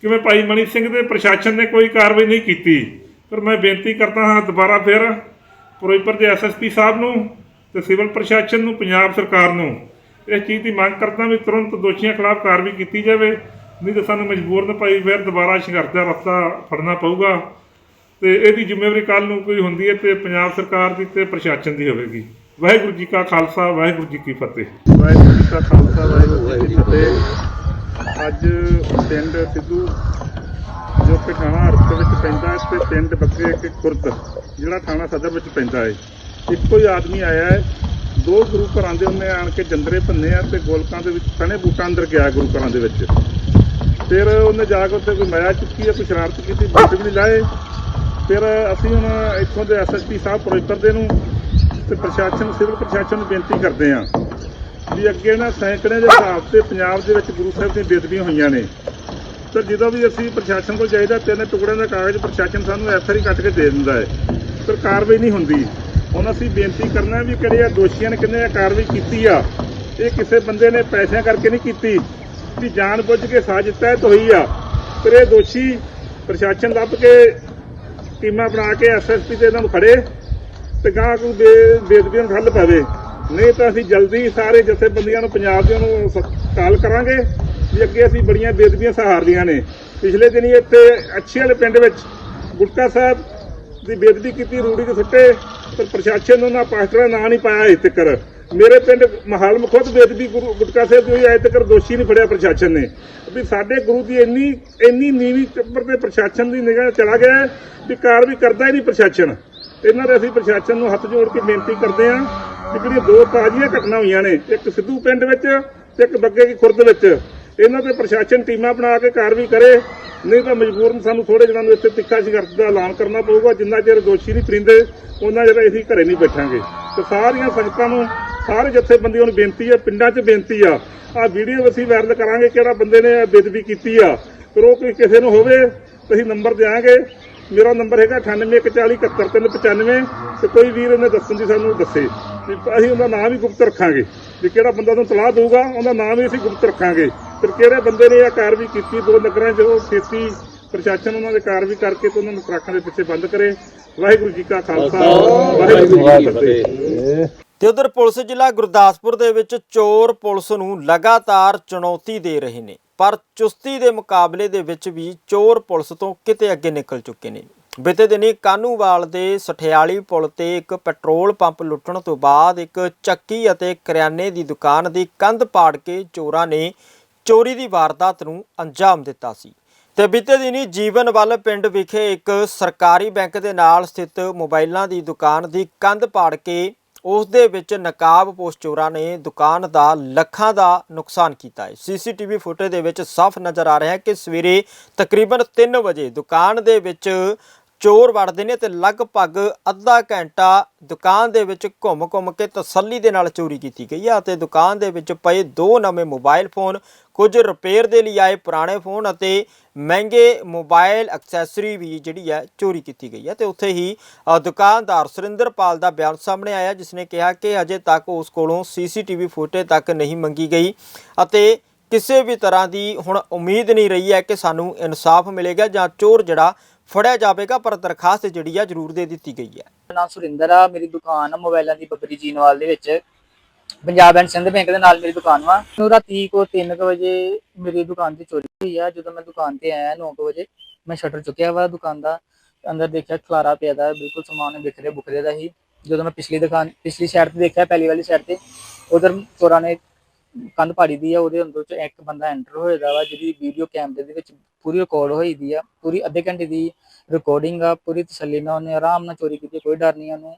H: ਕਿਵੇਂ ਭਾਈ ਮਣੀ ਸਿੰਘ ਦੇ ਪ੍ਰਸ਼ਾਸਨ ਨੇ ਕੋਈ ਕਾਰਵਾਈ ਨਹੀਂ ਕੀਤੀ? ਪਰ ਮੈਂ ਬੇਨਤੀ ਕਰਦਾ ਹਾਂ ਦੁਬਾਰਾ ਫਿਰ ਫਿਰੋਜ਼ਪੁਰ ਦੇ ਐਸਐਸਪੀ ਸਾਹਿਬ ਨੂੰ ਤੇ ਸਿਵਲ ਪ੍ਰਸ਼ਾਸਨ ਨੂੰ, ਪੰਜਾਬ ਸਰਕਾਰ ਨੂੰ ਇਸ ਚੀਜ਼ ਦੀ ਮੰਗ ਕਰਦਾ ਵੀ ਤੁਰੰਤ ਦੋਸ਼ੀਆਂ ਖਿਲਾਫ ਕਾਰਵਾਈ ਕੀਤੀ ਜਾਵੇ। ਨਹੀਂ ਤਾਂ ਸਾਨੂੰ ਮਜਬੂਰਨ ਭਾਈ ਫਿਰ ਦੁਬਾਰਾ ਸੰਘਰਸ਼ ਦਾ ਰਸਤਾ ਫੜਨਾ ਪਊਗਾ। ਤੇ ਇਹਦੀ ਜ਼ਿੰਮੇਵਾਰੀ ਕੱਲ ਨੂੰ ਕੋਈ ਹੁੰਦੀ ਹੈ ਤੇ ਪੰਜਾਬ ਸਰਕਾਰ ਦੀ ਤੇ ਪ੍ਰਸ਼ਾਸਨ ਦੀ ਹੋਵੇਗੀ। ਵਾਹਿਗੁਰੂ ਜੀ ਕਾ ਖਾਲਸਾ, ਵਾਹਿਗੁਰੂ ਜੀ ਕੀ ਫਤਿਹ।
G: ਵਾਹਿਗੁਰੂ ਜੀ ਕਾ ਖਾਲਸਾ, ਵਾਹਿਗੁਰੂ ਜੀ ਕੀ ਫਤਿਹ। ਅੱਜ ਪਿੰਡ ਸਿੱਧੂ, ਜੋ ਕਿ ਥਾਣਾ ਹਰਕ ਵਿੱਚ ਪੈਂਦਾ ਹੈ, ਤੇ ਪਿੰਡ ਬੱਗੇ ਕੇ ਖੁਰਦ, ਜਿਹੜਾ ਥਾਣਾ ਸਦਰ ਵਿੱਚ ਪੈਂਦਾ ਹੈ। ਇੱਕੋ ਹੀ ਆਦਮੀ ਆਇਆ ਹੈ। ਦੋ ਗੁਰੂ ਘਰਾਂ ਦੇ ਉਹਨੇ ਆਣ ਕੇ ਜੰਦਰੇ ਭੰਨੇ ਆ ਤੇ ਗੋਲਕਾਂ ਦੇ ਵਿੱਚ ਸਣੇ ਬੂਟਾਂ ਅੰਦਰ ਗਿਆ ਗੁਰੂ ਘਰਾਂ ਦੇ ਵਿੱਚ। ਫਿਰ ਉਹਨੇ ਜਾ ਕੇ ਉੱਥੇ ਕੋਈ ਮਾਇਆ ਚੁੱਕੀ ਹੈ, ਕੋਈ ਸ਼ਰਾਰਤ ਕੀਤੀ ਬੰਦ ਵੀ ਨਹੀਂ ਲਾਏ। ਫਿਰ ਅਸੀਂ ਹੁਣ ਇੱਥੋਂ ਦੇ ਐਸਐਸਪੀ ਸਾਹਿਬ ਫਿਰੋਜ਼ਪੁਰ ਦੇ ਨੂੰ ਤੇ ਪ੍ਰਸ਼ਾਸਨ, ਸਿਵਲ ਪ੍ਰਸ਼ਾਸਨ ਨੂੰ ਬੇਨਤੀ ਕਰਦੇ ਹਾਂ ਵੀ ਅੱਗੇ ਨਾ ਸੈਂਕੜੇ ਦੇ ਹਿਸਾਬ ਤੇ ਪੰਜਾਬ ਦੇ ਵਿੱਚ ਗੁਰੂ ਸਾਹਿਬ ਦੀਆਂ ਬੇਦਬੀਆਂ ਹੋਈਆਂ ਨੇ। ਤੇ ਜਦੋਂ ਵੀ ਅਸੀਂ ਪ੍ਰਸ਼ਾਸਨ ਕੋਲ ਜਾਈਦਾ, ਤਿੰਨ ਟੁਕੜਿਆਂ ਦਾ ਕਾਗਜ਼ ਪ੍ਰਸ਼ਾਸਨ ਸਾਨੂੰ ਐਫਆਰ ਕੱਟ ਕੇ ਦੇ ਦਿੰਦਾ ਹੈ। ਪਰ ਕਾਰਵਾਈ ਨਹੀਂ ਹੁੰਦੀ। ਹੁਣ ਅਸੀਂ ਬੇਨਤੀ ਕਰਨਾ ਵੀ ਕਿਹੜੇ ਆ ਦੋਸ਼ੀਆਂ ਨੇ ਕਿੰਨੇ ਕਾਰਵਾਈ ਕੀਤੀ ਆ। ਇਹ ਕਿਸੇ ਬੰਦੇ ਨੇ ਪੈਸਿਆਂ ਕਰਕੇ ਨਹੀਂ ਕੀਤੀ। ਵੀ ਜਾਣ ਬੁੱਝ ਕੇ ਸਾਜ਼ਿਸ਼ ਤਹਿਤ ਹੋਈ ਆ। ਪਰ ਇਹ ਦੋਸ਼ੀ ਪ੍ਰਸ਼ਾਸਨ ਲੱਭ ਕੇ ਟੀਮਾਂ ਬਣਾ ਕੇ ਐਸਐਸਪੀ ਤੇ ਇਹਨਾਂ ਨੂੰ ਖੜੇ ਤੇ ਗਾਂ ਕੋਈ ਬੇ- ਬੇਦਬੀਆਂ ਨੂੰ ਠੱਲ ਪਵੇ। ਨਹੀਂ ਤਾਂ ਅਸੀਂ ਜਲਦੀ ਸਾਰੇ ਜਥੇਬੰਦੀਆਂ ਨੂੰ, ਪੰਜਾਬ ਦੇ ਨੂੰ ਸ- ਕਾਲ ਕਰਾਂਗੇ ਵੀ ਅੱਗੇ ਅਸੀਂ ਬੜੀਆਂ ਬੇਦਬੀਆਂ ਸਹਾਰਦੀਆਂ ਨੇ। ਪਿਛਲੇ ਦਿਨੀ ਇੱਥੇ ਅੱਛੇ ਵਾਲੇ ਪਿੰਡ ਵਿੱਚ ਗੁਟਕਾ ਸਾਹਿਬ ਦੀ ਬੇਦਬੀ ਕੀਤੀ, ਰੂੜੀ ਦੇ ਸੁੱਟੇ ਪਰ ਪ੍ਰਸ਼ਾਸਨ ਨੇ ਉਹਨਾਂ ਪਾਸਟਰਾਂ ਨਾਂ ਨਹੀਂ ਪਾਇਆ ਅਜੇ ਤੱਕ ਮੇਰੇ ਪਿੰਡ ਮਹਾਲਮ ਖੁਦ ਬੇਦਬੀ ਗੁਰੂ ਗੁਟਕਾ ਸਾਹਿਬ ਦੀ ਹੋਈ ਅਜੇ ਤੱਕ ਦੋਸ਼ੀ ਨਹੀਂ ਫੜਿਆ ਪ੍ਰਸ਼ਾਸਨ ਨੇ। ਵੀ ਸਾਡੇ ਗੁਰੂ ਦੀ ਇੰਨੀ ਇੰਨੀ ਨੀਵੀਂ ਚੱਪਰ ਤੇ ਪ੍ਰਸ਼ਾਸਨ ਦੀ ਨਿਗਾਹ ਚਲਾ ਗਿਆ ਹੈ ਵੀ ਕਾਰਵਾਈ ਕਰਦਾ ਹੀ ਨਹੀਂ ਪ੍ਰਸ਼ਾਸਨ। ਇਹਨਾਂ ਦੇ ਅਸੀਂ ਪ੍ਰਸ਼ਾਸਨ ਨੂੰ ਹੱਥ ਜੋੜ ਕੇ ਬੇਨਤੀ ਕਰਦੇ ਹਾਂ ਕਿ ਜਿਹੜੀਆਂ ਦੋ ਤਾਜ਼ੀਆਂ ਘਟਨਾ ਹੋਈਆਂ ਨੇ, ਇੱਕ ਸਿੱਧੂ ਪਿੰਡ ਵਿੱਚ ਤੇ ਇੱਕ ਬੱਗੇ ਦੀ ਖੁਰਦ ਵਿੱਚ। ਇਹਨਾਂ ਤੇ ਪ੍ਰਸ਼ਾਸਨ ਟੀਮਾਂ ਬਣਾ ਕੇ ਕਾਰਵਾਈ ਕਰੇ, ਨਹੀਂ ਤਾਂ ਮਜਬੂਰਨ ਸਾਨੂੰ ਥੋੜੇ ਦਿਨਾਂ ਨੂੰ ਇੱਥੇ ਤਿੱਖਾ ਸੰਘਰਸ਼ ਦਾ ਐਲਾਨ ਕਰਨਾ ਪਊਗਾ, ਜਿੰਨਾ ਚਿਰ ਦੋਸ਼ੀ ਨਹੀਂ ਫਰਿੰਦੇ ਉਹਨਾਂ ਚਿਰ ਅਸੀਂ ਘਰੇ ਨਹੀਂ ਬੈਠਾਂਗੇ। ਤੇ ਸਾਰੀਆਂ ਸੰਗਤਾਂ ਨੂੰ, ਸਾਰੇ ਜਥੇਬੰਦੀਆਂ ਨੂੰ ਬੇਨਤੀ ਹੈ, ਪਿੰਡਾਂ 'ਚ ਬੇਨਤੀ ਆ ਆ ਵੀਡੀਓ ਅਸੀਂ ਵਾਇਰਲ ਕਰਾਂਗੇ ਕਿਹੜਾ ਬੰਦੇ ਨੇ ਬੇਦਬੀ ਕੀਤੀ ਆ। ਫਿਰ ਉਹ ਕੋਈ ਕਿਸੇ ਨੂੰ ਹੋਵੇ, ਤਾਂ ਅਸੀਂ ਨੰਬਰ ਦਿਆਂਗੇ। ਮੇਰਾ ਨੰਬਰ ਹੈਗਾ 9814417395 ਤੇ ਕੋਈ ਵੀਰ ਇਹਨੇ ਦੱਸਣ ਦੀ ਸਾਨੂੰ ਦੱਸੇ। ਅਸੀਂ ਉਹਦਾ ਨਾਮ ਵੀ ਗੁਪਤ ਰੱਖਾਂਗੇ। ਵੀ ਕਿਹੜਾ ਬੰਦਾ ਤੁਹਾਨੂੰ ਤਲਾਹ ਦੇਊਗਾ, ਉਹਦਾ ਨਾਮ ਵੀ ਅਸੀਂ ਗੁਪਤ ਰੱਖਾਂਗੇ। ਫਿਰ ਕਿਹੜੇ ਬੰਦੇ ਨੇ ਇਹ ਕਾਰਵਾਈ ਕੀਤੀ ਦੋ ਨਗਰਾਂ 'ਚ ਉਹ ਛੇਤੀ ਪ੍ਰਸ਼ਾਸਨ ਉਹਨਾਂ ਦੇ ਕਾਰਵਾਈ ਕਰਕੇ ਤੇ ਉਹਨਾਂ ਨੂੰ ਟਰੱਕਾਂ ਦੇ ਪਿੱਛੇ ਬੰਦ ਕਰੇ। ਵਾਹਿਗੁਰੂ ਜੀ ਕਾ ਖਾਲਸਾ ਵਾਹਿਗੁਰੂ ਜੀ ਕੀ ਫਤਿਹ।
A: ਤੇ ਉਧਰ ਪੁਲਿਸ ਜ਼ਿਲ੍ਹਾ ਗੁਰਦਾਸਪੁਰ ਦੇ ਵਿੱਚ ਚੋਰ ਪੁਲਿਸ ਨੂੰ ਲਗਾਤਾਰ ਚੁਣੌਤੀ ਦੇ ਰਹੇ ਨੇ ਪਰ ਚੁਸਤੀ ਦੇ ਮੁਕਾਬਲੇ ਦੇ ਵਿੱਚ ਵੀ ਚੋਰ ਪੁਲਿਸ ਤੋਂ ਕਿਤੇ ਅੱਗੇ ਨਿਕਲ ਚੁੱਕੇ ਨੇ। ਬੀਤੇ ਦਿਨੀ ਕਾਨੂੰਵਾਲ ਦੇ ਸਠਿਆਲੀ ਪੁਲ ਤੇ ਇੱਕ ਪੈਟਰੋਲ ਪੰਪ ਲੁੱਟਣ ਤੋਂ ਬਾਅਦ ਇੱਕ ਚੱਕੀ ਅਤੇ ਕਰਿਆਨੇ ਦੀ ਦੁਕਾਨ ਦੀ ਕੰਧ ਪਾੜ ਕੇ ਚੋਰਾਂ ਨੇ ਚੋਰੀ ਦੀ ਵਾਰਦਾਤ ਨੂੰ ਅੰਜਾਮ ਦਿੱਤਾ ਸੀ। ਤੇ ਬੀਤੇ ਦਿਨੀ ਜੀਵਨ ਵੱਲ ਪਿੰਡ ਵਿਖੇ ਇੱਕ ਸਰਕਾਰੀ ਬੈਂਕ ਦੇ ਨਾਲ ਸਥਿਤ ਮੋਬਾਈਲਾਂ ਦੀ ਦੁਕਾਨ ਦੀ ਕੰਧ ਪਾੜ ਕੇ ਉਸ ਦੇ ਵਿੱਚ ਨਕਾਬਪੋਸ਼ ਚੋਰਾਂ ਨੇ ਦੁਕਾਨ ਦਾ ਲੱਖਾਂ ਦਾ ਨੁਕਸਾਨ ਕੀਤਾ ਹੈ। ਸੀਸੀਟੀਵੀ ਫੁਟੇਜ ਦੇ ਵਿੱਚ ਸਾਫ਼ ਨਜ਼ਰ ਆ ਰਿਹਾ ਹੈ ਕਿ ਸਵੇਰੇ ਤਕਰੀਬਨ 3 ਵਜੇ ਦੁਕਾਨ ਦੇ ਵਿੱਚ ਚੋਰ ਵੜਦੇ ਨੇ ਤੇ ਲਗਭਗ ਅੱਧਾ ਘੰਟਾ ਦੁਕਾਨ ਦੇ ਵਿੱਚ ਘੁੰਮ-ਘੁੰਮ ਕੇ ਤਸੱਲੀ ਦੇ ਨਾਲ ਚੋਰੀ ਕੀਤੀ ਗਈ ਹੈ ਅਤੇ ਦੁਕਾਨ ਦੇ ਵਿੱਚ ਪਏ ਦੋ ਨਵੇਂ ਮੋਬਾਈਲ ਫੋਨ, ਕੁਝ ਰਿਪੇਅਰ ਦੇ ਲਈ ਆਏ ਪੁਰਾਣੇ ਫੋਨ ਅਤੇ ਮਹਿੰਗੇ ਮੋਬਾਈਲ ਐਕਸੈਸਰੀ ਵੀ ਜਿਹੜੀ ਹੈ ਚੋਰੀ ਕੀਤੀ ਗਈ ਹੈ ਤੇ ਉੱਥੇ ਹੀ ਦੁਕਾਨਦਾਰ ਸੁਰਿੰਦਰਪਾਲ ਦਾ ਬਿਆਨ ਸਾਹਮਣੇ ਆਇਆ ਜਿਸ ਨੇ ਕਿਹਾ ਕਿ ਅਜੇ ਤੱਕ ਉਸ ਕੋਲੋਂ ਸੀਸੀਟੀਵੀ ਫੁਟੇਜ ਤੱਕ ਨਹੀਂ ਮੰਗੀ ਗਈ ਅਤੇ ਕਿਸੇ ਵੀ ਤਰ੍ਹਾਂ ਦੀ ਹੁਣ ਉਮੀਦ ਨਹੀਂ ਰਹੀ ਹੈ ਕਿ ਸਾਨੂੰ ਇਨਸਾਫ ਮਿਲੇਗਾ ਜਾਂ ਚੋਰ ਜਿਹੜਾ ਫੜਿਆ ਜਾਵੇਗਾ, ਪਰ ਦਰਖਾਸਤ ਜਿਹੜੀ ਆ ਜ਼ਰੂਰ ਦੇ ਦਿੱਤੀ ਗਈ ਹੈ।
I: ਮੇਰਾ ਨਾਮ ਸੁਰਿੰਦਰ ਆ, ਮੇਰੀ ਦੁਕਾਨ ਆ ਮੋਬਾਈਲਾਂ ਦੀ ਬੱਬਰੀ ਜੀਨਵਾਲ ਦੇ ਵਿੱਚ। ਪੰਜਾਬ ਐਂਡ ਸਿੰਧ ਬੈਂਕ ਦੇ ਨਾਲ ਮੇਰੀ ਦੁਕਾਨ ਵਾ। ਨੂੰ ਰਾਤੀ ਕੋ 3 ਵਜੇ ਮੇਰੀ ਦੁਕਾਨ ਤੇ ਚੋਰੀ ਹੋਈ ਆ। ਜਦੋਂ ਮੈਂ ਦੁਕਾਨ ਤੇ ਆਇਆ 9 ਵਜੇ, ਮੈਂ ਸ਼ਟਰ ਚੁੱਕਿਆ ਵਾ ਦੁਕਾਨ ਦਾ। ਅੰਦਰ ਦੇਖਿਆ ਖਲਾਰਾ ਪਿਆ ਦਾ, ਬਿਲਕੁਲ ਸਮਾਨ ਬਿਖਰੇ ਬੁਖਰੇ ਦਾ ਹੀ ਜਦੋਂ ਮੈਂ ਪਿਛਲੀ ਦੁਕਾਨ, ਪਿਛਲੀ ਸਾਈਡ ਤੇ ਦੇਖਿਆ, ਪਹਿਲੀ ਵਾਲੀ ਸਾਈਡ ਤੇ, ਉਧਰ ਚੋਰਾਂ ਨੇ ਕੰਧ ਪਾੜੀ ਦੀ ਆ, ਉਹਦੇ ਅੰਦਰ ਚ ਇੱਕ ਬੰਦਾ ਐਂਟਰ ਹੋਏਦਾ ਵਾ, ਜਿਹਦੀ ਵੀਡੀਓ ਕੈਮਰੇ ਦੇ ਵਿੱਚ ਪੂਰੀ ਰਿਕਾਰਡ ਹੋਈ ਦੀ ਆ, ਪੂਰੀ ਅੱਧੇ ਘੰਟੇ ਦੀ ਰਿਕਾਰਡਿੰਗ ਆ, ਪੂਰੀ ਤਸੱਲੀ ਨਾਲ ਉਹਨੇ ਆਰਾਮ ਨਾਲ ਚੋਰੀ ਕੀਤੀ, ਕੋਈ ਡਰ ਨਹੀਂ ਉਹਨੂੰ।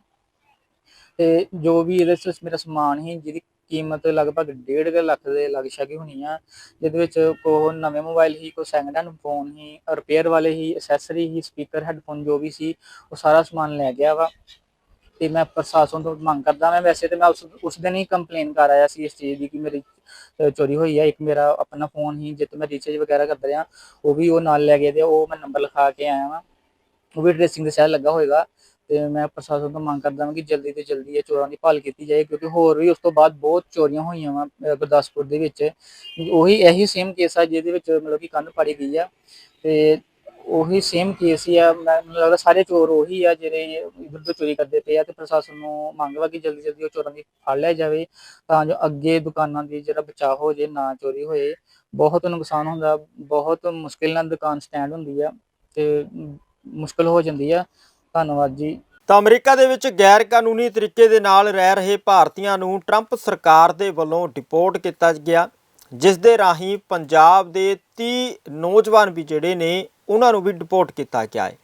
I: ਤੇ ਜੋ ਵੀ ਇਹਦੇ ਵਿੱਚ ਮੇਰਾ ਸਮਾਨ ਸੀ, ਜਿਹਦੀ ਕੀਮਤ ਲਗਭਗ 1.5 ਲੱਖ ਦੇ ਲੱਗ ਸ਼ਕੀ ਹੋਣੀ ਆ, ਜਿਹਦੇ ਵਿੱਚ ਕੋ ਨਵੇਂ ਮੋਬਾਈਲ ਹੀ ਕੋ ਸੈਕਿੰਡ ਹੈਂਡ ਫੋਨ ਹੀ ਰਿਪੇਅਰ ਵਾਲੇ ਹੀ ਐਕਸੈਸਰੀ ਹੀ ਸਪੀਕਰ ਹੈੱਡਫੋਨ ਜੋ ਵੀ ਸੀ, ਉਹ ਸਾਰਾ ਸਮਾਨ ਲੈ ਗਿਆ ਵਾ। ਤੇ ਮੈਂ ਪ੍ਰਸ਼ਾਸਨ ਤੋਂ ਮੰਗ ਕਰਦਾ ਮੈਂ ਵੈਸੇ ਤੇ ਮੈਂ ਉਸ ਉਸ ਦਿਨ ਹੀ ਕੰਪਲੇਨ ਕਰ ਆਇਆ ਸੀ ਇਸ ਚੀਜ਼ ਦੀ ਕਿ ਮੇਰੀ ਅ, ਚੋਰੀ ਹੋਈ ਹੈ ਇੱਕ ਮੇਰਾ ਆਪਣਾ ਫੋਨ ਹੀ ਜਿੱਤੇ ਮੈਂ ਰੀਚਾਰਜ ਵਗੈਰਾ ਕਰਦਾ ਰਿਹਾ ਉਹ ਵੀ ਉਹ ਨਾਲ ਲੈ ਗਏ ਤੇ ਉਹ ਮੈਂ ਨੰਬਰ ਲਿਖਾ ਕੇ ਆਇਆ ਵਾਂ। ਉਹ ਵੀ ਟ੍ਰੇਸਿੰਗ ਦੇ ਸਹਿ ਲੱਗਾ ਹੋਏਗਾ ਤੇ ਮੈਂ ਪ੍ਰਸ਼ਾਸਨ ਤੋਂ ਮੰਗ ਕਰਦਾ ਹਾਂ ਕਿ ਜਲਦੀ ਤੋਂ ਜਲਦੀ ਇਹ ਚੋਰਾਂ ਦੀ ਭਾਲ ਕੀਤੀ ਜਾਏ ਕਿਉਂਕਿ ਹੋਰ ਵੀ ਉਸ ਤੋਂ ਬਾਅਦ ਬਹੁਤ ਚੋਰੀਆਂ ਹੋਈਆਂ ਵਾ ਗੁਰਦਾਸਪੁਰ ਦੇ ਵਿੱਚ। ਉਹੀ ਇਹੀ ਸੇਮ ਕੇਸ ਆ ਜਿਹਦੇ ਵਿੱਚ ਮਤਲਬ ਕਿ ਕੰਨ ਪਾੜੀ ਗਈ ਆ। ਤੇ ਉਹੀ ਸੇਮ ਕੇਸ ਹੀ ਆ। ਮੈਂ- ਮੈਨੂੰ ਲੱਗਦਾ ਸਾਰੇ ਚੋਰ ਉਹੀ ਆ ਜਿਹੜੇ ਇਧਰ ਤੋਂ ਚੋਰੀ ਕਰਦੇ ਪਏ ਆ ਤੇ ਪ੍ਰਸ਼ਾਸਨ ਨੂੰ ਮੰਗ ਵਾ ਕਿ ਜਲਦੀ ਜਲਦੀ ਉਹ ਚੋਰਾਂ ਦੀ ਫੜ ਲਿਆ ਜਾਵੇ ਤਾਂ ਜੋ ਅੱਗੇ ਦੁਕਾਨਾਂ ਦੀ ਜਿਹੜਾ ਬਚਾਅ ਹੋ ਜੇ, ਨਾ ਚੋਰੀ ਹੋਏ। ਬਹੁਤ ਨੁਕਸਾਨ ਹੁੰਦਾ, ਬਹੁਤ ਮੁਸ਼ਕਿਲ ਨਾਲ ਦੁਕਾਨ ਸਟੈਂਡ ਹੁੰਦੀ ਆ ਤੇ ਮੁਸ਼ਕਿਲ ਹੋ ਜਾਂਦੀ ਆ। ਧੰਨਵਾਦ ਜੀ।
A: ਤਾਂ ਅਮਰੀਕਾ ਦੇ ਵਿੱਚ ਗੈਰ ਕਾਨੂੰਨੀ ਤਰੀਕੇ ਦੇ ਨਾਲ ਰਹਿ ਰਹੇ ਭਾਰਤੀਆਂ ਨੂੰ ਟਰੰਪ ਸਰਕਾਰ ਦੇ ਵੱਲੋਂ ਡਿਪੋਰਟ ਕੀਤਾ ਗਿਆ, ਜਿਸ ਦੇ ਰਾਹੀਂ ਪੰਜਾਬ ਦੇ 30 ਨੌਜਵਾਨ ਵੀ ਜਿਹੜੇ ਨੇ ਉਹਨਾਂ ਨੂੰ ਵੀ ਡਿਪੋਰਟ ਕੀਤਾ ਗਿਆ ਹੈ।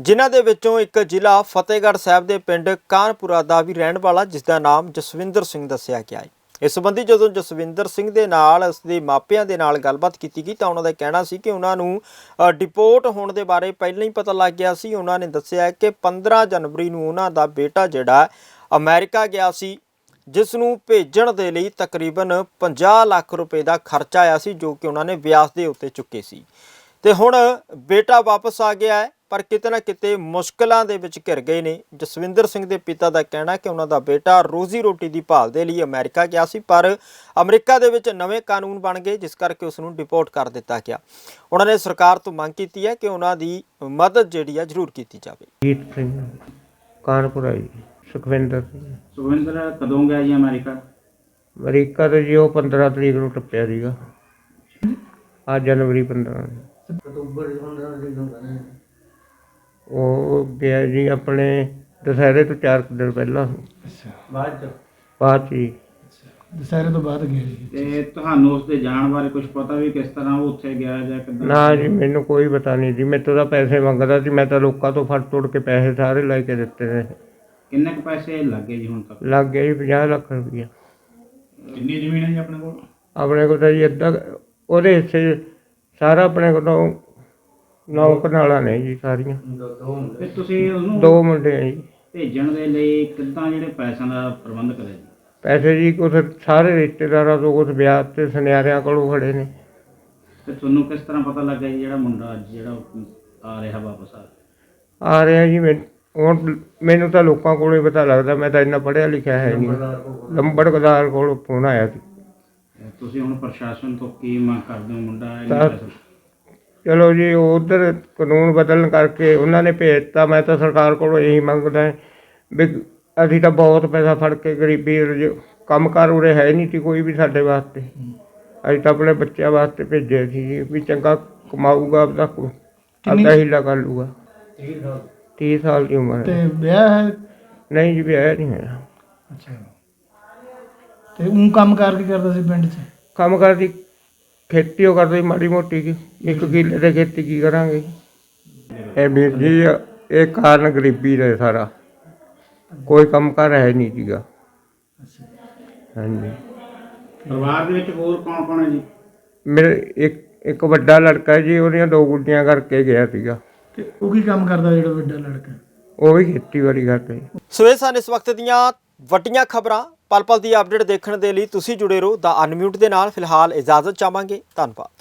A: ਜਿਨ੍ਹਾਂ ਦੇ ਵਿੱਚੋਂ ਇੱਕ ਜ਼ਿਲ੍ਹਾ ਫਤਿਹਗੜ੍ਹ ਸਾਹਿਬ ਦੇ ਪਿੰਡ ਕਾਨਪੁਰਾ ਦਾ ਵੀ ਰਹਿਣ ਵਾਲਾ ਜਿਸ ਦਾ ਨਾਮ ਜਸਵਿੰਦਰ ਸਿੰਘ ਦੱਸਿਆ ਗਿਆ ਹੈ। ਇਸ ਸੰਬੰਧੀ ਜਦੋਂ ਜਸਵਿੰਦਰ ਸਿੰਘ ਦੇ ਨਾਲ ਉਸ ਦੇ ਮਾਪਿਆਂ ਦੇ ਨਾਲ ਗੱਲਬਾਤ ਕੀਤੀ ਗਈ ਤਾਂ ਉਹਨਾਂ ਦਾ ਕਹਿਣਾ ਸੀ ਕਿ ਉਹਨਾਂ ਨੂੰ ਅ, ਡਿਪੋਰਟ ਹੋਣ ਦੇ ਬਾਰੇ ਪਹਿਲਾਂ ਹੀ ਪਤਾ ਲੱਗ ਗਿਆ ਸੀ। ਉਹਨਾਂ ਨੇ ਦੱਸਿਆ ਕਿ 15 ਜਨਵਰੀ ਨੂੰ ਉਹਨਾਂ ਦਾ ਬੇਟਾ ਜਿਹੜਾ ਅਮਰੀਕਾ ਗਿਆ ਸੀ ਜਿਸ ਨੂੰ ਭੇਜਣ ਦੇ ਲਈ ਤਕਰੀਬਨ 50 ਲੱਖ ਰੁਪਏ ਦਾ ਖਰਚਾ ਆਇਆ ਸੀ ਜੋ ਕਿ ਉਹਨਾਂ ਨੇ ਵਿਆਸ ਦੇ ਉੱਤੇ ਚੁੱਕੇ ਸੀ। ਤੇ ਹੁਣ ਬੇਟਾ ਵਾਪਸ ਆ ਗਿਆ ਹੈ ਪਰ ਕਿਤੇ ਨਾ ਕਿਤੇ ਮੁਸ਼ਕਲਾਂ ਦੇ ਵਿੱਚ ਘਿਰ ਗਏ ਨੇ। ਜਸਵਿੰਦਰ ਸਿੰਘ ਦੇ ਪਿਤਾ ਦਾ ਕਹਿਣਾ ਕਿ ਉਹਨਾਂ ਦਾ ਬੇਟਾ ਰੋਜ਼ੀ ਰੋਟੀ ਦੀ ਭਾਲ ਦੇ ਲਈ ਅਮਰੀਕਾ ਗਿਆ ਸੀ ਪਰ ਅਮਰੀਕਾ ਦੇ ਵਿੱਚ ਨਵੇਂ ਕਾਨੂੰਨ ਬਣ ਗਏ ਜਿਸ ਕਰਕੇ ਉਸ ਨੂੰ ਡਿਪੋਰਟ ਕਰ ਦਿੱਤਾ ਗਿਆ। ਉਹਨਾਂ ਨੇ ਸਰਕਾਰ ਤੋਂ ਮੰਗ ਕੀਤੀ ਹੈ ਕਿ ਉਹਨਾਂ ਦੀ ਮਦਦ ਜਿਹੜੀ ਆ ਜ਼ਰੂਰ ਕੀਤੀ ਜਾਵੇ।
J: ਜੀਤ ਸਿੰਘ ਕਾਨਪੁਰਾ ਜੀ ਸੁਖਵਿੰਦਰ ਸਿੰਘ।
D: ਸੁਖਵਿੰਦਰ ਕਦੋਂ ਗਿਆ ਜੀ ਅਮਰੀਕਾ?
J: ਅਮਰੀਕਾ ਤੋਂ ਜੀ ਉਹ 15 ਤਰੀਕ ਨੂੰ ਟੱਪਿਆ ਸੀਗਾ। ਆ ਜਨਵਰੀ 15 ਨੂੰ। ਉਹ ਗਿਆ ਜੀ ਆਪਣੇ ਦੁਸਹਿਰੇ ਤੋਂ 4 ਦਿਨ ਪਹਿਲਾਂ।
D: ਬਾਅਦ ਚ?
J: ਬਾਅਦ 'ਚ ਜੀ।
C: ਦੁਸਹਿਰੇ ਤੋਂ ਬਾਅਦ ਗਏ ਜੀ।
D: ਤੇ ਤੁਹਾਨੂੰ ਉਸ ਦੇ ਜਾਣ ਬਾਰੇ ਕੁਝ ਪਤਾ ਵੀ ਕਿਸ ਤਰ੍ਹਾਂ ਉਹ ਉੱਥੇ ਗਿਆ ਜਾਂ ਕਿੱਦਾਂ?
J: ਨਾ ਜੀ ਮੈਨੂੰ ਕੋਈ ਪਤਾ ਨਹੀਂ ਜੀ। ਮੇਰੇ ਤੋਂ ਤਾਂ ਪੈਸੇ ਮੰਗਦਾ ਸੀ। ਮੈਂ ਤਾਂ ਲੋਕਾਂ ਤੋਂ ਫੜ ਤੋੜ ਕੇ ਪੈਸੇ ਸਾਰੇ ਲੈ ਕੇ ਦਿੱਤੇ ਨੇ।
D: ਕਿੰਨੇ ਕੁ ਪੈਸੇ ਲੱਗੇ ਜੀ ਹੁਣ ਤੱਕ?
J: ਲੱਗ ਗਿਆ ਜੀ 50 ਲੱਖ ਰੁਪਈਆ।
D: ਕਿੰਨੀ ਜ਼ਮੀਨ ਹੈ ਜੀ ਆਪਣੇ ਕੋਲ?
J: ਆਪਣੇ ਕੋਲ ਤਾਂ ਜੀ ਅੱਧਾ ਉਹਦੇ ਹਿੱਸੇ ਸਾਰਾ ਆਪਣੇ ਕੋਲੋਂ ਨੌ ਕਨਾਲਾਂ ਨੇ ਜੀ ਸਾਰੀਆਂ।
D: ਤੇ ਤੁਸੀਂ ਉਹਨੂੰ
J: ਦੋ ਮੁੰਡੇ ਆ ਜੀ।
D: ਭੇਜਣ ਦੇ ਲਈ ਕਿੱਦਾਂ ਜਿਹੜੇ ਪੈਸਿਆਂ ਦਾ ਪ੍ਰਬੰਧ ਕਰਿਆ ਜੀ?
J: ਪੈਸੇ ਜੀ ਕੁਛ ਸਾਰੇ ਰਿਸ਼ਤੇਦਾਰਾਂ ਤੋਂ ਕੁਛ ਵਿਆਹ ਤੇ ਸੁਨਿਆਰਿਆਂ ਕੋਲੋਂ ਖੜੇ ਨੇ।
D: ਤੇ ਤੁਹਾਨੂੰ ਕਿਸ ਤਰ੍ਹਾਂ ਪਤਾ ਲੱਗਾ ਜੀ ਜਿਹੜਾ ਮੁੰਡਾ ਅੱਜ ਜਿਹੜਾ ਉਹ ਆ ਰਿਹਾ ਵਾਪਸ ਆ?
J: ਆ ਰਿਹਾ ਜੀ ਮੈਂ ਹੁਣ ਮੈਨੂੰ ਤਾਂ ਲੋਕਾਂ ਕੋਲੋਂ ਹੀ ਪਤਾ ਲੱਗਦਾ ਮੈਂ ਤਾਂ ਇੰਨਾ ਪੜ੍ਹਿਆ ਲਿਖਿਆ ਹੈ ਨਹੀਂ। ਲੰਬੜਦਾਰ ਕੋਲੋਂ ਫੋਨ ਆਇਆ ਸੀ।
D: ਤੁਸੀਂ ਹੁਣ ਪ੍ਰਸ਼ਾਸਨ ਤੋਂ ਕੀ ਮੰਗ ਕਰਦੇ ਹੋ? ਮੁੰਡਾ ਇੰਨੇ
J: ਤਾਂ-
D: ਪੈਸੇ
J: ਚਲੋ ਜੀ ਉਧਰ ਕਾਨੂੰਨ ਬਦਲਣ ਕਰਕੇ ਉਹਨਾਂ ਨੇ ਭੇਜਤਾ। ਮੈਂ ਤਾਂ ਸਰਕਾਰ ਕੋਲੋਂ ਇਹੀ ਮੰਗਦਾ ਹਾਂ ਵੀ ਅਸੀਂ ਤਾਂ ਬਹੁਤ ਪੈਸਾ ਫੜ ਕੇ ਗਰੀਬੀ ਰਜ- ਕੰਮ ਕਾਰ ਉਰੇ ਹੈ ਨਹੀਂ ਸੀ ਕੋਈ ਵੀ ਸਾਡੇ ਵਾਸਤੇ। ਅਸੀਂ ਤਾਂ ਆਪਣੇ ਬੱਚਿਆਂ ਵਾਸਤੇ ਭੇਜਿਆ ਸੀ ਜੀ, ਵੀ ਚੰਗਾ ਕਮਾਊਗਾ ਆਪਦਾ ਕੋ- ਆਪਦਾ ਹੀਲਾ ਕਰ ਲੂਗਾ 30 ਸਾਲ ਦੀ ਉਮਰ ਹੈ।
C: ਤੇ ਵਿਆਹ ਹੈ?
J: ਨਹੀਂ ਜੀ ਵਿਆਹ ਨਹੀਂ ਹੋਇਆ।
C: ਅੱਛਾ। ਤੇ ਉਹ ਕੰਮ ਕਾਰ ਕੀ ਕਰਦਾ ਸੀ ਪਿੰਡ 'ਚ?
J: ਕੰਮ ਕਰਦੀ ਖੇਤੀ ਉਹ ਕਰਦੇ ਮਾੜੀ ਮੋਟੀ ਕੀ ਇੱਕ ਕਿੱਲੇ ਤੇ ਖੇਤੀ ਕੀ ਕਰਾਂਗੇ? ਇਹ ਵੀਰ ਜੀ ਇਹ ਕਾਰਨ ਗਰੀਬੀ ਦਾ ਹੈ ਸਾਰਾ। ਕੋਈ ਕੰਮ ਕਰ ਹੈ ਨਹੀਂ ਸੀਗਾ। ਹਾਂਜੀ।
D: ਪਰਿਵਾਰ ਦੇ ਵਿੱਚ ਹੋਰ ਕੌਣ ਕੌਣ ਹੈ ਜੀ?
J: ਮੇਰੇ ਇੱਕ ਇੱਕ ਵੱਡਾ ਲੜਕਾ ਹੈ ਜੀ ਉਹਦੀਆਂ ਦੋ ਗੁੱਡੀਆਂ ਕਰਕੇ ਗਿਆ ਸੀਗਾ।
C: ਤੇ ਉਹ ਕੀ ਕੰਮ ਕਰਦਾ ਜਿਹੜਾ ਵੱਡਾ ਲੜਕਾ?
J: ਉਹ ਵੀ ਖੇਤੀਬਾੜੀ ਕਰਦਾ। ਜੀ
A: ਸੋ ਇਹ ਸਨ ਇਸ ਵਕਤ ਦੀਆਂ ਵੱਡੀਆਂ ਖਬਰਾਂ। ਪਲ ਪਲ ਦੀ ਅਪਡੇਟ ਦੇਖਣ ਦੇ ਲਈ ਤੁਸੀਂ ਜੁੜੇ ਰਹੋ ਦਾ ਅਨਮਿਊਟ ਦੇ ਨਾਲ। ਫਿਲਹਾਲ ਇਜਾਜ਼ਤ ਚਾਹਾਂਗੇ। ਧੰਨਵਾਦ।